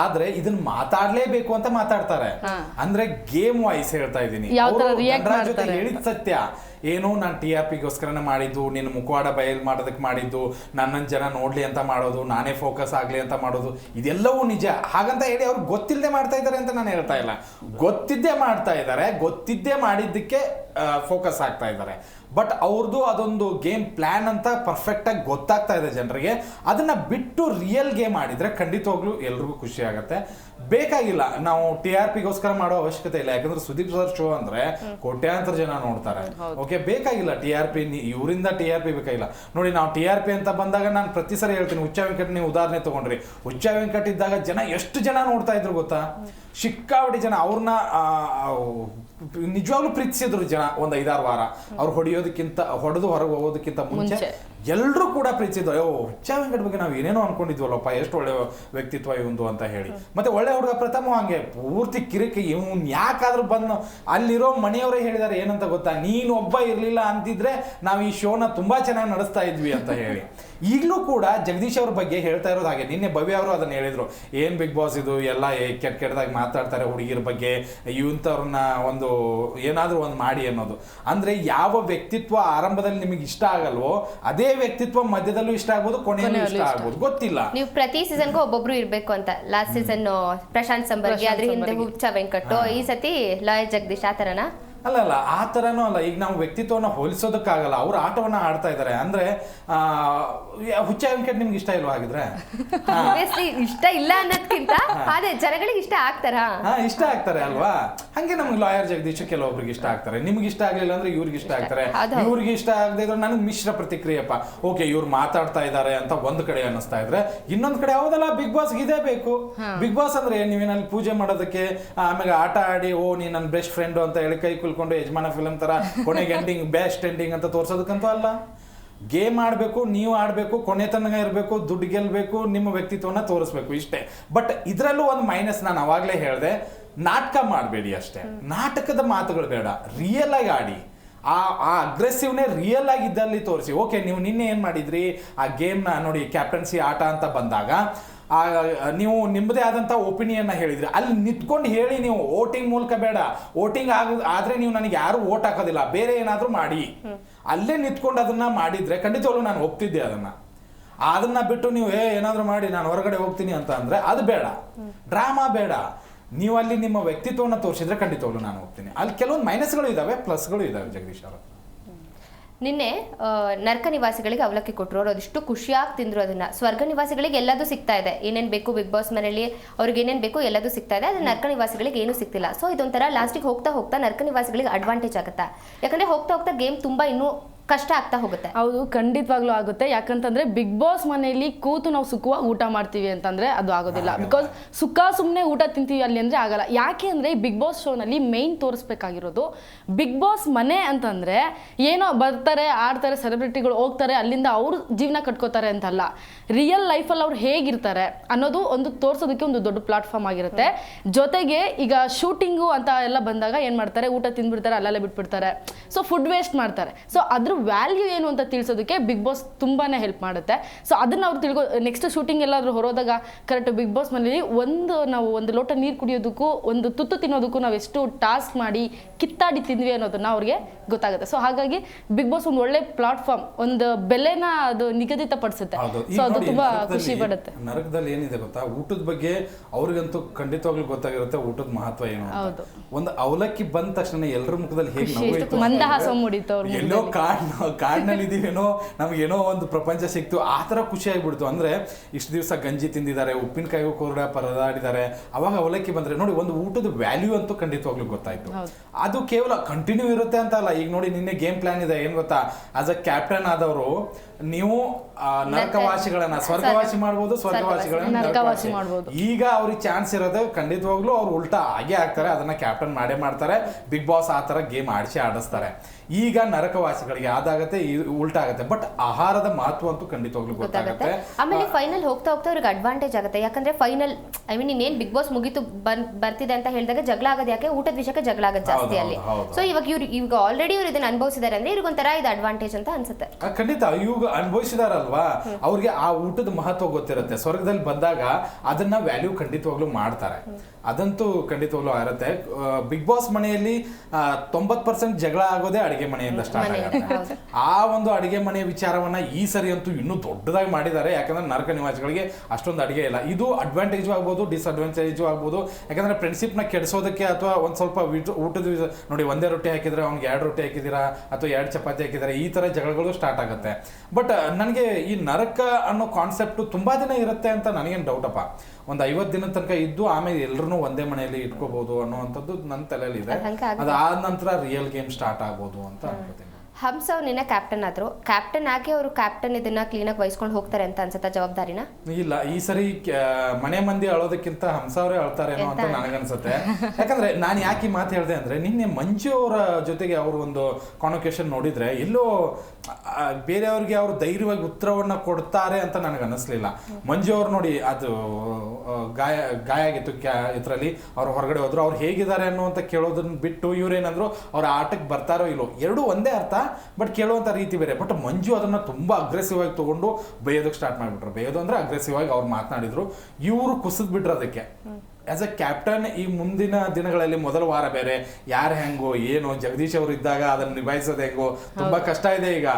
Speaker 2: ಆದ್ರೆ ಇದನ್ನ ಮಾತಾಡ್ಲೇಬೇಕು ಅಂತ ಮಾತಾಡ್ತಾರೆ. ಅಂದ್ರೆ ಗೇಮ್ ವಾಯ್ಸ್ ಹೇಳ್ತಾ ಇದ್ದೀನಿ. ಹೇಳಿದ್ ಸತ್ಯ. ಏನು ನಾನು ಟಿ ಆರ್ ಪಿಗೋಸ್ಕರನೇ ಮಾಡಿದ್ದು ನಿನ್ನ ಮುಖವಾಡ ಬಯಲ್ ಮಾಡೋದಕ್ಕೆ ಮಾಡಿದ್ದು ನನ್ನ ಜನ ನೋಡ್ಲಿ ಅಂತ ಮಾಡೋದು ನಾನೇ ಫೋಕಸ್ ಆಗ್ಲಿ ಅಂತ ಮಾಡೋದು ಇದೆಲ್ಲವೂ ನಿಜ. ಹಾಗಂತ ಹೇಳಿ ಅವ್ರು ಗೊತ್ತಿಲ್ಲದೆ ಮಾಡ್ತಾ ಇದ್ದಾರೆ ಅಂತ ನಾನು ಹೇಳ್ತಾ ಇಲ್ಲ. ಗೊತ್ತಿದ್ದೇ ಮಾಡ್ತಾ ಇದ್ದಾರೆ ಗೊತ್ತಿದ್ದೇ ಮಾಡಿದ್ದಕ್ಕೆ ಫೋಕಸ್ ಆಗ್ತಾ ಇದ್ದಾರೆ. ಬಟ್ ಅವ್ರದ್ದು ಅದೊಂದು ಗೇಮ್ ಪ್ಲಾನ್ ಅಂತ ಪರ್ಫೆಕ್ಟ್ ಆಗಿ ಗೊತ್ತಾಗ್ತಾ ಇದೆ ಜನರಿಗೆ. ಅದನ್ನ ಬಿಟ್ಟು ರಿಯಲ್ ಗೇಮ್ ಆಡಿದ್ರೆ ಖಂಡಿತವಾಗ್ಲೂ ಎಲ್ರಿಗೂ ಖುಷಿ ಆಗುತ್ತೆ. ಬೇಕಾಗಿಲ್ಲ ನಾವು ಟಿ ಆರ್ ಪಿಗೋಸ್ಕರ ಮಾಡೋ ಅವಶ್ಯಕತೆ ಇಲ್ಲ. ಯಾಕಂದ್ರೆ ಸುದೀಪ್ ಸರ್ ಶೋ ಅಂದ್ರೆ ಕೋಟ್ಯಾಂತರ ಜನ ನೋಡ್ತಾರೆ. ಓಕೆ ಬೇಕಾಗಿಲ್ಲ ಟಿ ಆರ್ ಪಿ ಇವರಿಂದ ಟಿ ಆರ್ ಪಿ ಬೇಕಾಗಿಲ್ಲ. ನೋಡಿ ನಾವು ಟಿ ಆರ್ ಪಿ ಅಂತ ಬಂದಾಗ ನಾನು ಪ್ರತಿ ಸರಿ ಹೇಳ್ತೀನಿ ಹುಚ್ಚ ವೆಂಕಟ್ ನೀವು ಉದಾಹರಣೆ ತಗೊಂಡ್ರಿ. ಹುಚ್ಚ ವೆಂಕಟ್ ಇದ್ದಾಗ ಜನ ಎಷ್ಟು ಜನ ನೋಡ್ತಾ ಇದ್ರು ಗೊತ್ತಾ? ಸಿಕ್ಕಾವಡಿ ಜನ ಅವ್ರನ್ನ ನಿಜವಾಗ್ಲೂ ಪ್ರೀತಿಸಿದ್ರು ಜನ ಒಂದ್ ಐದಾರು ವಾರ. ಅವ್ರು ಹೊಡೆಯೋದಕ್ಕಿಂತ ಹೊಡೆದು ಹೊರಗೆ ಹೋಗೋದಕ್ಕಿಂತ ಮುಂಚೆ. ಎಲ್ಲರೂ ಕೂಡ ಪ್ರೀತಿಸಿದ್ರು. ಅಯ್ಯೋ ಹುಚ್ಚ ವೆಂಕಟ್ ಬಗ್ಗೆ ನಾವು ಏನೇನೋ ಅನ್ಕೊಂಡಿದ್ವಲ್ಲಪ್ಪ ಎಷ್ಟು ಒಳ್ಳೆ ವ್ಯಕ್ತಿತ್ವ ಇವಂದು ಅಂತ ಹೇಳಿ. ಮತ್ತೆ ಒಳ್ಳೆ ಹುಡುಗ ಪ್ರಥಮ ಹಂಗೆ ಪೂರ್ತಿ ಕಿರಿಕಿ ಇವನ್ ಯಾಕಾದ್ರೂ ಬಂದು ಅಲ್ಲಿರೋ ಮನೆಯವರೇ ಹೇಳಿದಾರೆ ಏನಂತ ಗೊತ್ತಾ? ನೀನ್ ಒಬ್ಬ ಇರ್ಲಿಲ್ಲ ಅಂತಿದ್ರೆ ನಾವು ಈ ಶೋನ ತುಂಬಾ ಚೆನ್ನಾಗಿ ನಡೆಸ್ತಾ ಇದ್ವಿ ಅಂತ ಹೇಳಿ. ಈಗಲೂ ಕೂಡ ಜಗದೀಶ್ ಅವ್ರ ಬಗ್ಗೆ ಹೇಳ್ತಾ ಇರೋದು ಹಾಗೆ. ನಿನ್ನೆ ಭವ್ಯ ಅವರು ಅದನ್ನು ಹೇಳಿದ್ರು. ಏನ್ ಬಿಗ್ ಬಾಸ್ ಇದು? ಎಲ್ಲ ಏ- ಕೆಟ್ಟ ಕೆಟ್ಟದಾಗಿ ಮಾತಾಡ್ತಾರೆ ಹುಡುಗಿರ ಬಗ್ಗೆ. ಇವಂಥವ್ರನ್ನ ಒಂದು ಏನಾದರೂ ಒಂದು ಮಾಡಿ ಅನ್ನೋದು. ಅಂದ್ರೆ ಯಾವ ವ್ಯಕ್ತಿತ್ವ ಆರಂಭದಲ್ಲಿ ನಿಮಗೆ ಇಷ್ಟ ಆಗಲ್ವೋ ಅದೇ ವ್ಯಕ್ತಿತ್ವ ಮಧ್ಯದಲ್ಲೂ ಇಷ್ಟ ಆಗ್ಬೋದು ಕೊನೆಯಲ್ಲೂ ಇಷ್ಟ ಆಗ್ಬೋದು. ಗೊತ್ತಿಲ್ಲ.
Speaker 1: ನೀವು ಪ್ರತಿ ಸೀಸನ್ಗೂ ಒಬ್ಬೊಬ್ರು ಇರಬೇಕು ಅಂತ. ಲಾಸ್ಟ್ ಸೀಸನ್ ಪ್ರಶಾಂತ್ ಸಂಬರ್ಗಿ ಅದ್ರ ಹಿಂದೆ ಹುಚ್ಚ ವೆಂಕಟ್ಟು ಈ ಸತಿ ಲಾಯರ್ ಜಗದೀಶ್ ಆ ಥರನಾ?
Speaker 2: ಅಲ್ಲ ಅಲ್ಲ ಆ ಥರನೂ ಅಲ್ಲ. ಈಗ ನಾವು ವ್ಯಕ್ತಿತ್ವವನ್ನು ಹೋಲಿಸೋದಕ್ಕಾಗಲ್ಲ. ಅವ್ರು ಆಟವನ್ನ ಆಡ್ತಾ ಇದ್ದಾರೆ ಅಂದ್ರೆ ಆ, ಹುಚ್ಚ ವೆಂಕಟ್ ನಿಮ್ಗೆ ಇಷ್ಟ ಇಲ್ವಾ ಹಾಗಿದ್ರೆ.
Speaker 1: ಇಷ್ಟ ಇಲ್ಲ ಅನ್ನೋದ್ಕಿಂತ ಅದೇ ಜನಗಳಿಗೆ ಇಷ್ಟ ಆಗ್ತಾರ?
Speaker 2: ಹಾ ಇಷ್ಟ ಆಗ್ತಾರೆ ಅಲ್ವಾ? ಹಂಗೆ ನಮ್ಗೆ ಲಾಯರ್ ಜಗದೀಶ್ ಕೆಲವೊಬ್ರಿಗೆ ಇಷ್ಟ ಆಗ್ತಾರೆ. ನಿಮ್ಗೆ ಇಷ್ಟ ಆಗ್ಲಿಲ್ಲ ಅಂದ್ರೆ ಇವ್ರಿಗೆ ಇಷ್ಟ ಆಗ್ತಾರೆ. ಇವ್ರಿಗೆ ಇಷ್ಟ ಆಗದೆ ಇದ್ರೆ ನನಗೆ ಮಿಶ್ರ ಪ್ರತಿಕ್ರಿಯೆಪ್ಪ. ಓಕೆ ಇವ್ರು ಮಾತಾಡ್ತಾ ಇದ್ದಾರೆ ಅಂತ ಒಂದ್ ಕಡೆ ಅನ್ನಿಸ್ತಾ ಇದ್ರೆ ಇನ್ನೊಂದ್ ಕಡೆ ಹೌದಲ್ಲ ಬಿಗ್ ಬಾಸ್ ಇದೇ ಬೇಕು. ಬಿಗ್ ಬಾಸ್ ಅಂದ್ರೆ ನೀವೇನಲ್ಲಿ ಪೂಜೆ ಮಾಡೋದಕ್ಕೆ ಆಮೇಲೆ ಆಟ ಆಡಿ ಓ ನೀ ನನ್ನ ಬೆಸ್ಟ್ ಫ್ರೆಂಡ್ ಅಂತ ಹೇಳಿ ಕೈ ಕುಲ್ಕೊಂಡು ಯಜಮಾನ ಫಿಲಮ್ ತರ ಕೊನೆಗೆ ಎಂಡಿಂಗ್ ಬೆಸ್ಟ್ ಎಂಡಿಂಗ್ ಅಂತ ತೋರ್ಸೋದಕ್ಕಂತೂ ಅಲ್ಲ. ಗೇಮ್ ಆಡಬೇಕು, ನೀವು ಆಡಬೇಕು, ಕೊನೆ ತನಕ ಇರಬೇಕು, ದುಡ್ಡು ಗೆಲ್ಲಬೇಕು ನಿಮ್ಮ ವ್ಯಕ್ತಿತ್ವನ ತೋರಿಸ್ಬೇಕು ಇಷ್ಟೇ. ಬಟ್ ಇದರಲ್ಲೂ ಒಂದು ಮೈನಸ್ ನಾನು ಅವಾಗಲೇ ಹೇಳಿದೆ, ನಾಟಕ ಮಾಡಬೇಡಿ ಅಷ್ಟೇ. ನಾಟಕದ ಮಾತುಗಳು ಬೇಡ ರಿಯಲ್ ಆಗಿ ಆಡಿ. ಆ ಆ ಅಗ್ರೆಸಿವ್ನೇ ರಿಯಲ್ ಆಗಿದ್ದಲ್ಲಿ ತೋರಿಸಿ ಓಕೆ ನೀವು ನಿನ್ನೆ ಏನು ಮಾಡಿದ್ರಿ? ಆ ಗೇಮ್ನ ನೋಡಿ ಕ್ಯಾಪ್ಟನ್ಸಿ ಆಟ ಅಂತ ಬಂದಾಗ ನೀವು ನಿಮ್ಮದೇ ಆದಂಥ ಒಪಿನಿಯನ್ನ ಹೇಳಿದ್ರಿ. ಅಲ್ಲಿ ನಿಂತ್ಕೊಂಡು ಹೇಳಿ ನೀವು ವೋಟಿಂಗ್ ಮೂಲಕ ಬೇಡ. ವೋಟಿಂಗ್ ಆಗ, ಆದ್ರೆ ನೀವು ನನಗೆ ಯಾರು ವೋಟ್ ಹಾಕೋದಿಲ್ಲ. ಬೇರೆ ಏನಾದರೂ ಮಾಡಿ. ಅಲ್ಲೇ ನಿಂತ್ಕೊಂಡು ಅದನ್ನ ಮಾಡಿದ್ರೆ, ಖಂಡಿತವಾಗ್ಲೂ ನಾನು ಒಪ್ತಿದ್ದೆ ಅದನ್ನ. ಅದನ್ನ ಬಿಟ್ಟು ನೀವು, ಏ, ಏನಾದರೂ ಮಾಡಿ, ನಾನು ಹೊರಗಡೆ ಹೋಗ್ತೀನಿ ಅಂತ ಅಂದ್ರೆ ಅದು ಬೇಡ. ಡ್ರಾಮಾ ಬೇಡ. ನೀವು ಅಲ್ಲಿ ನಿಮ್ಮ ವ್ಯಕ್ತಿತ್ವವನ್ನು ತೋರಿಸಿದ್ರೆ ಖಂಡಿತವಾಗ್ಲೂ ನಾನು ಹೋಗ್ತೀನಿ ಅಲ್ಲಿ ಕೆಲವೊಂದು ಮೈನಸ್ಗಳು ಇದಾವೆ ಪ್ಲಸ್ಗಳು ಇದಾವೆ, ಜಗದೀಶ್ ಅವರು
Speaker 1: ನಿನ್ನೆ ನರ್ಕ ನಿವಾಸಿಗಳಿಗೆ ಅವಲಕ್ಕಿ ಕೊಟ್ಟರು ಅವರು ಅದಿಷ್ಟು ಖುಷಿಯಾಗಿ ತಿಂದರು ಅದನ್ನು. ಸ್ವರ್ಗ ನಿವಾಸಿಗಳಿಗೆ ಎಲ್ಲದೂ ಸಿಗ್ತಾ ಇದೆ. ಏನೇನು ಬೇಕು ಬಿಗ್ ಬಾಸ್ ಮನೆಯಲ್ಲಿ ಅವ್ರಿಗೆ ಏನೇನು ಬೇಕು ಎಲ್ಲದೂ ಸಿಗ್ತಾ ಇದೆ. ಅದು ನರ್ಕ ನಿವಾಸಿಗಳಿಗೆ ಏನೂ ಸಿಗ್ತಿಲ್ಲ. ಸೊ ಇದೊಂಥರ ಲಾಸ್ಟಿಗೆ ಹೋಗ್ತಾ ಹೋಗ್ತಾ ನರ್ಕ ನಿವಾಸಿಗಳಿಗೆ ಅಡ್ವಾಂಟೇಜ್ ಆಗುತ್ತಾ. ಯಾಕಂದರೆ ಹೋಗ್ತಾ ಹೋಗ್ತಾ ಗೇಮ್ ತುಂಬ ಇನ್ನೂ ಕಷ್ಟ ಆಗ್ತಾ ಹೋಗುತ್ತೆ.
Speaker 3: ಹೌದು ಖಂಡಿತವಾಗ್ಲೂ ಆಗುತ್ತೆ. ಯಾಕಂತಂದ್ರೆ ಬಿಗ್ ಬಾಸ್ ಮನೆಯಲ್ಲಿ ಕೂತು ನಾವು ಸುಖವಾಗಿ ಊಟ ಮಾಡ್ತೀವಿ ಅಂತಂದ್ರೆ ಅದು ಆಗೋದಿಲ್ಲ. ಬಿಕಾಸ್ ಸುಖ ಸುಮ್ಮನೆ ಊಟ ತಿಂತೀವಿ ಅಲ್ಲಿ ಅಂದ್ರೆ ಆಗಲ್ಲ. ಯಾಕೆ ಅಂದ್ರೆ ಬಿಗ್ ಬಾಸ್ ಶೋನಲ್ಲಿ ಮೈನ್ ತೋರಿಸ್ಬೇಕಾಗಿರೋದು ಬಿಗ್ ಬಾಸ್ ಮನೆ ಅಂತಂದ್ರೆ ಏನೋ ಬರ್ತಾರೆ ಆಡ್ತಾರೆ ಸೆಲೆಬ್ರಿಟಿಗಳು ಹೋಗ್ತಾರೆ ಅಲ್ಲಿಂದ ಅವ್ರು ಜೀವನ ಕಟ್ಕೋತಾರೆ ಅಂತಲ್ಲ. ರಿಯಲ್ ಲೈಫಲ್ಲಿ ಅವ್ರು ಹೇಗಿರ್ತಾರೆ ಅನ್ನೋದು ಒಂದು ತೋರಿಸೋದಕ್ಕೆ ಒಂದು ದೊಡ್ಡ ಪ್ಲಾಟ್ಫಾರ್ಮ್ ಆಗಿರುತ್ತೆ. ಜೊತೆಗೆ ಈಗ ಶೂಟಿಂಗು ಅಂತ ಎಲ್ಲ ಬಂದಾಗ ಏನ್ ಮಾಡ್ತಾರೆ? ಊಟ ತಿಂದ್ಬಿಡ್ತಾರೆ ಅಲ್ಲೆಲ್ಲ ಬಿಟ್ಬಿಡ್ತಾರೆ. ಸೊ ಫುಡ್ ವೇಸ್ಟ್ ಮಾಡ್ತಾರೆ. ಸೊ ಅದ್ರ ವ್ಯಾಲ್ಯೂ ಏನು ಅಂತ ತಿಳಿಸೋದಕ್ಕೆ ಬಿಗ್ ಬಾಸ್ ತುಂಬಾ ಹೆಲ್ಪ್ ಮಾಡುತ್ತೆ. ಸೊ ಅದನ್ನ ಅವ್ರು ತಿಳ್ಕೊ ನೆಕ್ಸ್ಟ್ ಶೂಟಿಂಗ್ ಎಲ್ಲಾದ್ರೂ ಹೊರೋದಾಗ ಕರೆಕ್ಟ್ ಬಿಗ್ ಬಾಸ್ ಮನೇಲಿ ಒಂದು ನಾವು ಒಂದು ಲೋಟ ನೀರು ಕುಡಿಯೋದಕ್ಕೂ ಒಂದು ತುತ್ತು ತಿನ್ನೋದಕ್ಕೂ ನಾವು ಎಷ್ಟು ಟಾಸ್ಕ್ ಮಾಡಿ ಕಿತ್ತಾಡಿ ತಿಂದ್ವಿ ಅನ್ನೋದನ್ನ ಅವ್ರಿಗೆ ಗೊತ್ತಾಗುತ್ತೆ. ಸೊ ಹಾಗಾಗಿ ಬಿಗ್ ಬಾಸ್ ಒಂದು ಒಳ್ಳೆ ಪ್ಲಾಟ್ಫಾರ್ಮ್ ಒಂದು ಬೆಲೆನ ಅದು ನಿಗದಿತ ಪಡಿಸುತ್ತೆ ಸೊ ಅದು ತುಂಬಾ ಖುಷಿ ಪಡುತ್ತೆ.
Speaker 2: ನರಕದಲ್ಲಿ ಏನಿದೆ ಗೊತ್ತಾ? ಊಟದ ಬಗ್ಗೆ ಅವ್ರಿಗಂತೂ ಖಂಡಿತವಾಗ್ಲೂ ಗೊತ್ತಾಗಿರುತ್ತೆ ಊಟದ ಮಹತ್ವ ಏನು. ಒಂದು ಅವಲಕ್ಕಿ ಬಂದ ತಕ್ಷಣ ಎಲ್ಲರ ಮುಖದಲ್ಲಿ ಹೇಗೆ ಎಲ್ಲೋ ಕಾಡ್ ಕಾಡ್ನಲ್ಲಿ ಇದೀವೇನೋ ನಮ್ಗೇನೋ ಒಂದು ಪ್ರಪಂಚ ಸಿಕ್ತು ಆ ಥರ ಖುಷಿ ಆಗ್ಬಿಡ್ತು ಅಂದ್ರೆ ಇಷ್ಟು ದಿವಸ ಗಂಜಿ ತಿಂದಿದ್ದಾರೆ ಉಪ್ಪಿನಕಾಯಿಗೂ ಕೂಡ ಪರದಾಡಿದ್ದಾರೆ. ಅವಾಗ ಅವಲಕ್ಕಿ ಬಂದ್ರೆ ನೋಡಿ ಒಂದು ಊಟದ ವ್ಯಾಲ್ಯೂ ಅಂತೂ ಖಂಡಿತವಾಗ್ಲೂ ಗೊತ್ತಾಯಿತು. ಅದು ಕೇವಲ ಕಂಟಿನ್ಯೂ ಇರುತ್ತೆ ಅಂತ ಅಲ್ಲ. ಈಗ ನೋಡಿ ನಿನ್ನೆ ಗೇಮ್ ಪ್ಲಾನ್ ಇದೆ ಏನು ಗೊತ್ತಾ? ಆಸ್ ಅ ಕ್ಯಾಪ್ಟನ್ ಆದವರು ನೀವು ನರಕವಾಸಿಗಳನ್ನ ಸ್ವರ್ಗವಾಸಿ ಮಾಡ್ಬೋದು ಸ್ವರ್ಗವಾಸಿಗಳನ್ನ
Speaker 3: ನರಕವಾಸಿ ಮಾಡ್ಬೋದು.
Speaker 2: ಈಗ ಅವ್ರಿಗೆ ಚಾನ್ಸ್ ಇರೋದು ಖಂಡಿತವಾಗ್ಲೂ ಅವ್ರು ಉಲ್ಟಾ ಹಾಗೆ ಆಗ್ತಾರೆ ಅದನ್ನ ಕ್ಯಾಪ್ಟನ್ ಮಾಡೇ ಮಾಡ್ತಾರೆ. ಬಿಗ್ ಬಾಸ್ ಆ ಥರ ಗೇಮ್ ಆಡಿಸಿ ಆಡಿಸ್ತಾರೆ. ಈಗ ನರಕವಾಸಿಗಳಿಗೆ ಅದಾಗತ್ತೆ ಈ ಉಲ್ಟಾ ಆಗತ್ತೆ ಬಟ್ ಆಹಾರದ ಮಹತ್ವ ಅಂತೂ ಖಂಡಿತವಾಗ್ಲೂ
Speaker 1: ಗೊತ್ತಾಗುತ್ತೆ. ಆಮೇಲೆ ಫೈನಲ್ ಹೋಗ್ತಾ ಹೋಗ್ತಾ ಅವ್ರಿಗೆ ಅಡ್ವಾಂಟೇಜ್ ಆಗುತ್ತೆ. ಯಾಕಂದ್ರೆ ಫೈನಲ್ ಐ ಮೀನ್ ಇನ್ನೇನ್ ಬಿಗ್ ಬಾಸ್ ಮುಗಿತು ಬರ್ತಿದೆ ಅಂತ ಹೇಳಿದಾಗ ಜಗಳ ಆಗೋದು ಯಾಕೆ? ಊಟದ ವಿಷಯಕ್ಕೆ ಜಗಳ ಆಗೋದು ಜಾಸ್ತಿ ಅಲ್ಲಿ. ಸೊ ಇವಾಗ ಇವ್ರು ಈಗ ಆಲ್ರೆಡಿ ಇವ್ರು ಇದನ್ನ ಅನುಭವಿಸಿದಾರೆ ಅಂದ್ರೆ ಇವ್ರಿಗೊಂಥರ ಇದು ಅಡ್ವಾಂಟೇಜ್ ಅಂತ ಅನ್ಸುತ್ತೆ.
Speaker 2: ಖಂಡಿತ. ಇವಾಗ ಅನುಭವಿಸಿದಾರಲ್ವಾ? ಅವ್ರಿಗೆ ಆ ಊಟದ ಮಹತ್ವ ಗೊತ್ತಿರುತ್ತೆ. ಸ್ವರ್ಗದಲ್ಲಿ ಬಂದಾಗ ಅದನ್ನ ವ್ಯಾಲ್ಯೂ ಖಂಡಿತವಾಗ್ಲೂ ಮಾಡ್ತಾರೆ. ಅದಂತೂ ಖಂಡಿತವಾಗ್ಲೂ ಇರುತ್ತೆ. ಬಿಗ್ ಬಾಸ್ ಮನೆಯಲ್ಲಿ ತೊಂಬತ್ ಪರ್ಸೆಂಟ್ ಜಗಳ ಆಗೋದೇ ಅಡಿಗೆ. ಮನೆಯಿಂದ ಸ್ಟಾರ್ಟ್ ಆಗುತ್ತೆ. ಆ ಒಂದು ಅಡಿಗೆ ಮನೆ ವಿಚಾರವನ್ನ ಈ ಸರಿ ಅಂತೂ ಇನ್ನೂ ದೊಡ್ಡದಾಗಿ ಮಾಡಿದ್ದಾರೆ. ಯಾಕಂದ್ರೆ ನರಕ ನಿವಾಸಿಗಳಿಗೆ ಅಷ್ಟೊಂದು ಅಡಿಗೆ ಇಲ್ಲ. ಇದು ಅಡ್ವಾಂಟೇಜು ಆಗ್ಬೋದು ಡಿಸ್ಅಡ್ವಾಂಟೇಜು ಆಗ್ಬೋದು. ಯಾಕಂದ್ರೆ ಫ್ರೆಂಡ್ಶಿಪ್ನ ಕೆಡಿಸೋದಕ್ಕೆ ಅಥವಾ ಒಂದು ಸ್ವಲ್ಪ ಊಟದ ನೋಡಿ ಒಂದೇ ರೊಟ್ಟಿ ಹಾಕಿದ್ರೆ ಅವ್ನಿಗೆ ಎರಡು ರೊಟ್ಟಿ ಹಾಕಿದ್ದೀರಾ? ಅಥವಾ ಎರಡು ಚಪಾತಿ ಹಾಕಿದ್ದಾರೆ? ಈ ಥರ ಜಗಳಗಳು ಸ್ಟಾರ್ಟ್ ಆಗುತ್ತೆ. ಬಟ್ ನನಗೆ ಈ ನರಕ ಅನ್ನೋ ಕಾನ್ಸೆಪ್ಟ್ ತುಂಬಾ ದಿನ ಇರುತ್ತೆ ಅಂತ ನನಗೇನು ಡೌಟಪ್ಪ ಒಂದು ಐವತ್ತು ದಿನದ ತನಕ ಇದ್ದು ಆಮೇಲೆ ಎಲ್ಲರೂ ಒಂದೇ ಮನೆಯಲ್ಲಿ ಇಟ್ಕೋಬಹುದು ಅನ್ನೋವಂಥದ್ದು ನನ್ನ ತಲೆಯಲ್ಲಿ ಇದೆ. ಅದಾದ ನಂತರ ರಿಯಲ್ ಗೇಮ್ ಸ್ಟಾರ್ಟ್ ಆಗ್ಬೋದು ಅಂತ ಅನ್ಕೋತೀನಿ.
Speaker 1: ಹಂಸ ಅವ್ರು ನಿನ್ನೆ ಕ್ಯಾಪ್ಟನ್ ಆದ್ರು. ಕ್ಯಾಪ್ಟನ್ ಆಗಿ ಅವರು ಕ್ಯಾಪ್ಟನ್ ಇದನ್ನ ಕ್ಲೀನಾಗಿ ವಹಿಸ್ಕೊಂಡು ಹೋಗ್ತಾರೆ ಅಂತ ಅನ್ಸುತ್ತಾ ಜವಾಬ್ದಾರಿನ?
Speaker 2: ಇಲ್ಲ ಈ ಸರಿ ಮನೆ ಮಂದಿ ಅಳೋದಕ್ಕಿಂತ ಹಂಸವ್ರೆ ಅಳ್ತಾರೇನೋ ಅಂತ ನನಗನ್ಸುತ್ತೆ. ಯಾಕಂದ್ರೆ ನಾನು ಯಾಕೆ ಮಾತು ಹೇಳಿದೆ ಅಂದ್ರೆ ನಿನ್ನೆ ಮಂಜು ಅವರ ಜೊತೆಗೆ ಅವರು ಒಂದು ಕಾನ್ವಕೇಶನ್ ನೋಡಿದ್ರೆ ಎಲ್ಲೋ ಬೇರೆಯವ್ರಿಗೆ ಅವರು ಧೈರ್ಯವಾಗಿ ಉತ್ತರವನ್ನು ಕೊಡ್ತಾರೆ ಅಂತ ನನಗೆ ಅನ್ನಿಸ್ಲಿಲ್ಲ ಮಂಜು ಅವ್ರು ನೋಡಿ ಅದು ಗಾಯ ಗಾಯ ಆಗಿತ್ತು ಕ್ಯಾ, ಇದರಲ್ಲಿ. ಅವ್ರು ಹೊರಗಡೆ ಹೋದ್ರು. ಅವ್ರು ಹೇಗಿದ್ದಾರೆ ಅನ್ನುವಂತ ಕೇಳೋದನ್ನ ಬಿಟ್ಟು ಇವ್ರೇನಂದ್ರು, ಅವ್ರ ಆಟಕ್ಕೆ ಬರ್ತಾರೋ ಇಲ್ಲೋ. ಎರಡೂ ಒಂದೇ ಅರ್ಥ, ಬಟ್ ಕೇಳುವಂತ ರೀತಿ ಬೇರೆ. ಬಟ್ ಮಂಜು ಅದನ್ನ ತುಂಬಾ ಅಗ್ರೆಸಿವ್ ಆಗಿ ತಗೊಂಡು ಬೈಯೋದಕ್ಕೆ ಸ್ಟಾರ್ಟ್ ಮಾಡ್ಬಿಟ್ರು. ಬೈಯೋದು ಅಂದ್ರೆ ಅಗ್ರೆಸಿವ್ ಆಗಿ ಅವ್ರು ಮಾತನಾಡಿದ್ರು. ಇವರು ಕುಸಿದ್ ಬಿಟ್ರು ಅದಕ್ಕೆ. ಆಸ್ ಅ ಕ್ಯಾಪ್ಟನ್ ಈ ಮುಂದಿನ ದಿನಗಳಲ್ಲಿ ಮೊದಲ ವಾರ ಬೇರೆ. ಯಾರು ಹೆಂಗೋ ಏನು ಜಗದೀಶ್ ಅವರು ಇದ್ದಾಗ ಅದನ್ನು ನಿಭಾಯಿಸೋದು ಹೆಂಗೋ ತುಂಬ ಕಷ್ಟ ಇದೆ ಈಗ.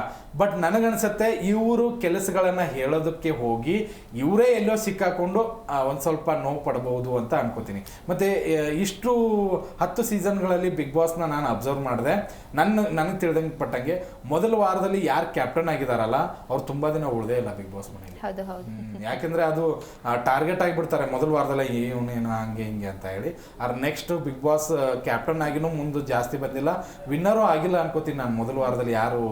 Speaker 2: ಬಟ್ ನನಗನ್ಸುತ್ತೆ ಇವರು ಕೆಲಸಗಳನ್ನ ಹೇಳೋದಕ್ಕೆ ಹೋಗಿ ಇವರೇ ಎಲ್ಲೋ ಸಿಕ್ಕಾಕೊಂಡು ಒಂದು ಸ್ವಲ್ಪ ನೋವು ಪಡಬಹುದು ಅಂತ ಅನ್ಕೋತೀನಿ. ಮತ್ತೆ ಇಷ್ಟು ಹತ್ತು ಸೀಸನ್ಗಳಲ್ಲಿ ಬಿಗ್ ಬಾಸ್ನ ನಾನು ಅಬ್ಸರ್ವ್ ಮಾಡಿದೆ. ನನ್ನ ನನಗೆ ತಿಳಿದಂಗೆ ಪಟ್ಟಂಗೆ ಮೊದಲ ವಾರದಲ್ಲಿ ಯಾರು ಕ್ಯಾಪ್ಟನ್ ಆಗಿದಾರಲ್ಲ ಅವ್ರು ತುಂಬಾ ದಿನ ಉಳ್ದೇ ಇಲ್ಲ ಬಿಗ್ ಬಾಸ್ ಮನೆಯಲ್ಲಿ ಯಾಕಂದ್ರೆ ಅದು ಟಾರ್ಗೆಟ್ ಆಗಿಬಿಡ್ತಾರೆ ಮೊದಲ ವಾರದಲ್ಲ ಇವನೇನು ಹಂಗೆ ಹಿಂಗೆ ಅಂತ ಹೇಳಿ. Or next big boss captain ಆಗಿನೂ ಮುಂದೆ ಜಾಸ್ತಿ ಬಂದಿಲ್ಲ. ವಿನ್ನರೂ ಆಗಿಲ್ಲ ಅನ್ಕೋತೀನಿ ನಾನು ಮೊದಲ ವಾರದಲ್ಲಿ ಯಾರು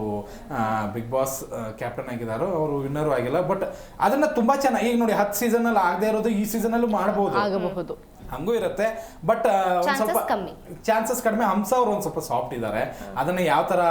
Speaker 2: ಬಿಗ್ ಬಾಸ್ ಕ್ಯಾಪ್ಟನ್ ಆಗಿದ್ದಾರೋ ಅವರು ವಿನ್ನರು ಆಗಿಲ್ಲ. ಬಟ್ ಅದನ್ನ ತುಂಬಾ ಚೆನ್ನಾಗಿ, ಈಗ ನೋಡಿ, ಹತ್ತು ಸೀಸನ್ ಅಲ್ಲಿ ಆಗದೆ ಇರೋದು, ಈ ಸೀಸನ್ ಅಲ್ಲೂ ಮಾಡಬಹುದು
Speaker 3: ಆಗಬಹುದು.
Speaker 2: ಹಂಗೂ ಇರುತ್ತೆ. ಬಟ್ ಒಂದ್
Speaker 1: Chances
Speaker 2: ಸ್ವಲ್ಪ
Speaker 1: ಕಮ್ಮಿ.
Speaker 2: ಚಾನ್ಸಸ್ ಕಡಿಮೆ. ಹಂಸ ಅವ್ರು ಒಂದ್ ಸ್ವಲ್ಪ ಸಾಫ್ಟ್ ಇದ್ದಾರೆ ಅದನ್ನ ಯಾವ ತರ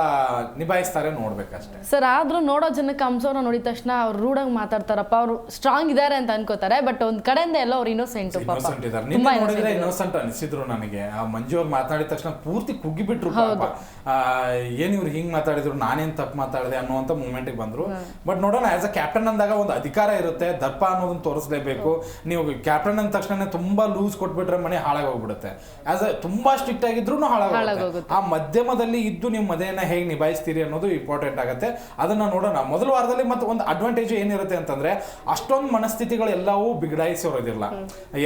Speaker 2: ನಿಭಾಯಿಸ್ತಾರೆ ನೋಡ್ಬೇಕಷ್ಟೇ.
Speaker 3: ಸರ್ ಆದ್ರೂ ನೋಡೋ ಜನಕ್ಕೆ ಹಂಸವ್ರನ್ನ ನೋಡಿದ ತಕ್ಷಣ ಅವ್ರು ರೂಢಾಗಿ ಮಾತಾಡ್ತಾರಪ್ಪ ಅವ್ರು ಸ್ಟ್ರಾಂಗ್ ಇದಾರೆ ಅಂತ ಅನ್ಕೋತಾರೆ ಬಟ್ ಒಂದ್ ಕಡೆಯಿಂದ ಎಲ್ಲ ಅವ್ರು ಇನ್ನೋಸೆಂಟ್
Speaker 2: ಇನ್ನೋಸೆಂಟ್ ಇದ್ದಾರೆ ನಿನ್ನೆ ನೋಡಿದ್ರೆ ಇನ್ನೋಸೆಂಟ್ ಅನಿಸಿದ್ರು ನನಗೆ. ಆ ಮಂಜು ಅವ್ರು ಮಾತಾಡಿದ ತಕ್ಷಣ ಪೂರ್ತಿ ಕುಗ್ಗಿಬಿಟ್ರು ಪಾಪ. ಆ, ಏನ್ ಇವ್ರು ಹಿಂಗ್ ಮಾತಾಡಿದ್ರು ನಾನೇನ್ ತಪ್ಪು ಮಾತಾಡಿದೆ ಅನ್ನುವಂತ ಮೂಮೆಂಟ್ ಬಂದ್ರು. ಬಟ್ ನೋಡೋಣ ಆಸ್ ಅ ಕ್ಯಾಪ್ಟನ್ ಅಂದಾಗ ಒಂದು ಅಧಿಕಾರ ಇರುತ್ತೆ ದರ್ಪ ಅನ್ನೋದನ್ನ ತೋರಿಸಲೇಬೇಕು. ನೀವು ಕ್ಯಾಪ್ಟನ್ ಅಂದ ತಕ್ಷಣ ತುಂಬಾ ಲೂಸ್ ಕೊಟ್ಬಿಟ್ರೆ ಮನೆ ಹಾಳಾಗಿ ಹೋಗ್ಬಿಡುತ್ತೆ. ಆಸ್ ಅ ತುಂಬಾ ಸ್ಟ್ರಿಕ್ಟ್ ಆಗಿದ್ರು ಹಾಳಾಗೋಗುತ್ತೆ. ಆ ಮಧ್ಯಮದಲ್ಲಿ ಇದ್ದು ನೀವು ಮನೆಯನ್ನ ಹೇಗೆ ನಿಭಾಯಿಸ್ತೀರಿ ಅನ್ನೋದು ಇಂಪಾರ್ಟೆಂಟ್ ಆಗುತ್ತೆ. ಅದನ್ನ ನೋಡೋಣ. ಮೊದಲ ವಾರದಲ್ಲಿ ಮತ್ತೆ ಒಂದು ಅಡ್ವಾಂಟೇಜ್ ಏನಿರುತ್ತೆ ಅಂತಂದ್ರೆ ಅಷ್ಟೊಂದು ಮನಸ್ಥಿತಿಗಳು ಎಲ್ಲವೂ ಬಿಗಡಾಯಿಸಿರೋದಿಲ್ಲ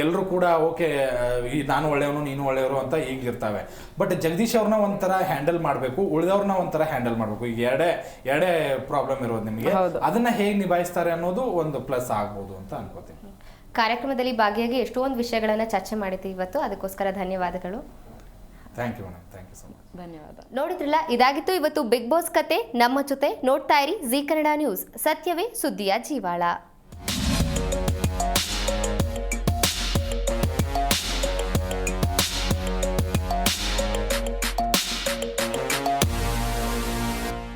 Speaker 2: ಎಲ್ಲರೂ ಕೂಡ ಓಕೆ ಈ ನಾನು ಒಳ್ಳೆಯವನು ನೀನು ಒಳ್ಳೆಯವರು ಅಂತ ಈಗ ಇರ್ತವೆ ಬಟ್ ಜಗದೀಶ್ ಅವ್ರನ್ನ ಒಂಥರ ಹ್ಯಾಂಡಲ್ ಮಾಡಬೇಕು ಉಳಿದವ್ರನ್ನ ಒಂಥರ ಹ್ಯಾಂಡಲ್ ಮಾಡಬೇಕು. ಈಗ ಎರಡೇ ಎರಡೇ ಪ್ರಾಬ್ಲಮ್ ಇರೋದು ನಿಮಗೆ. ಅದನ್ನ ಹೇಗೆ ನಿಭಾಯಿಸ್ತಾರೆ ಅನ್ನೋದು ಒಂದು ಪ್ಲಸ್ ಆಗ್ಬೋದು ಅಂತ ಅನ್ಕೋತೀನಿ.
Speaker 1: ಕಾರ್ಯಕ್ರಮದಲ್ಲಿ ಭಾಗಿಯಾಗಿ ಎಷ್ಟೊಂದು ವಿಷಯಗಳನ್ನು ಚರ್ಚೆ ಮಾಡಿದ್ದೀವಿ ಇವತ್ತು. ಅದಕ್ಕೋಸ್ಕರ ಧನ್ಯವಾದಗಳು.
Speaker 2: Thank you madam thank you so much
Speaker 3: ಧನ್ಯವಾದ.
Speaker 1: ನೋಡಿದ್ರಲ್ಲ ಇದಾಗಿತ್ತು ಇವತ್ತು ಬಿಗ್ ಬಾಸ್ ಕತೆ. ನಮ್ಮ ಜೊತೆ ನೋಡ್ತಾ ಇರಿ. Zee Kannada news. ಸತ್ಯವೇ ಸುದ್ದಿಯ ಜೀವಾಳ.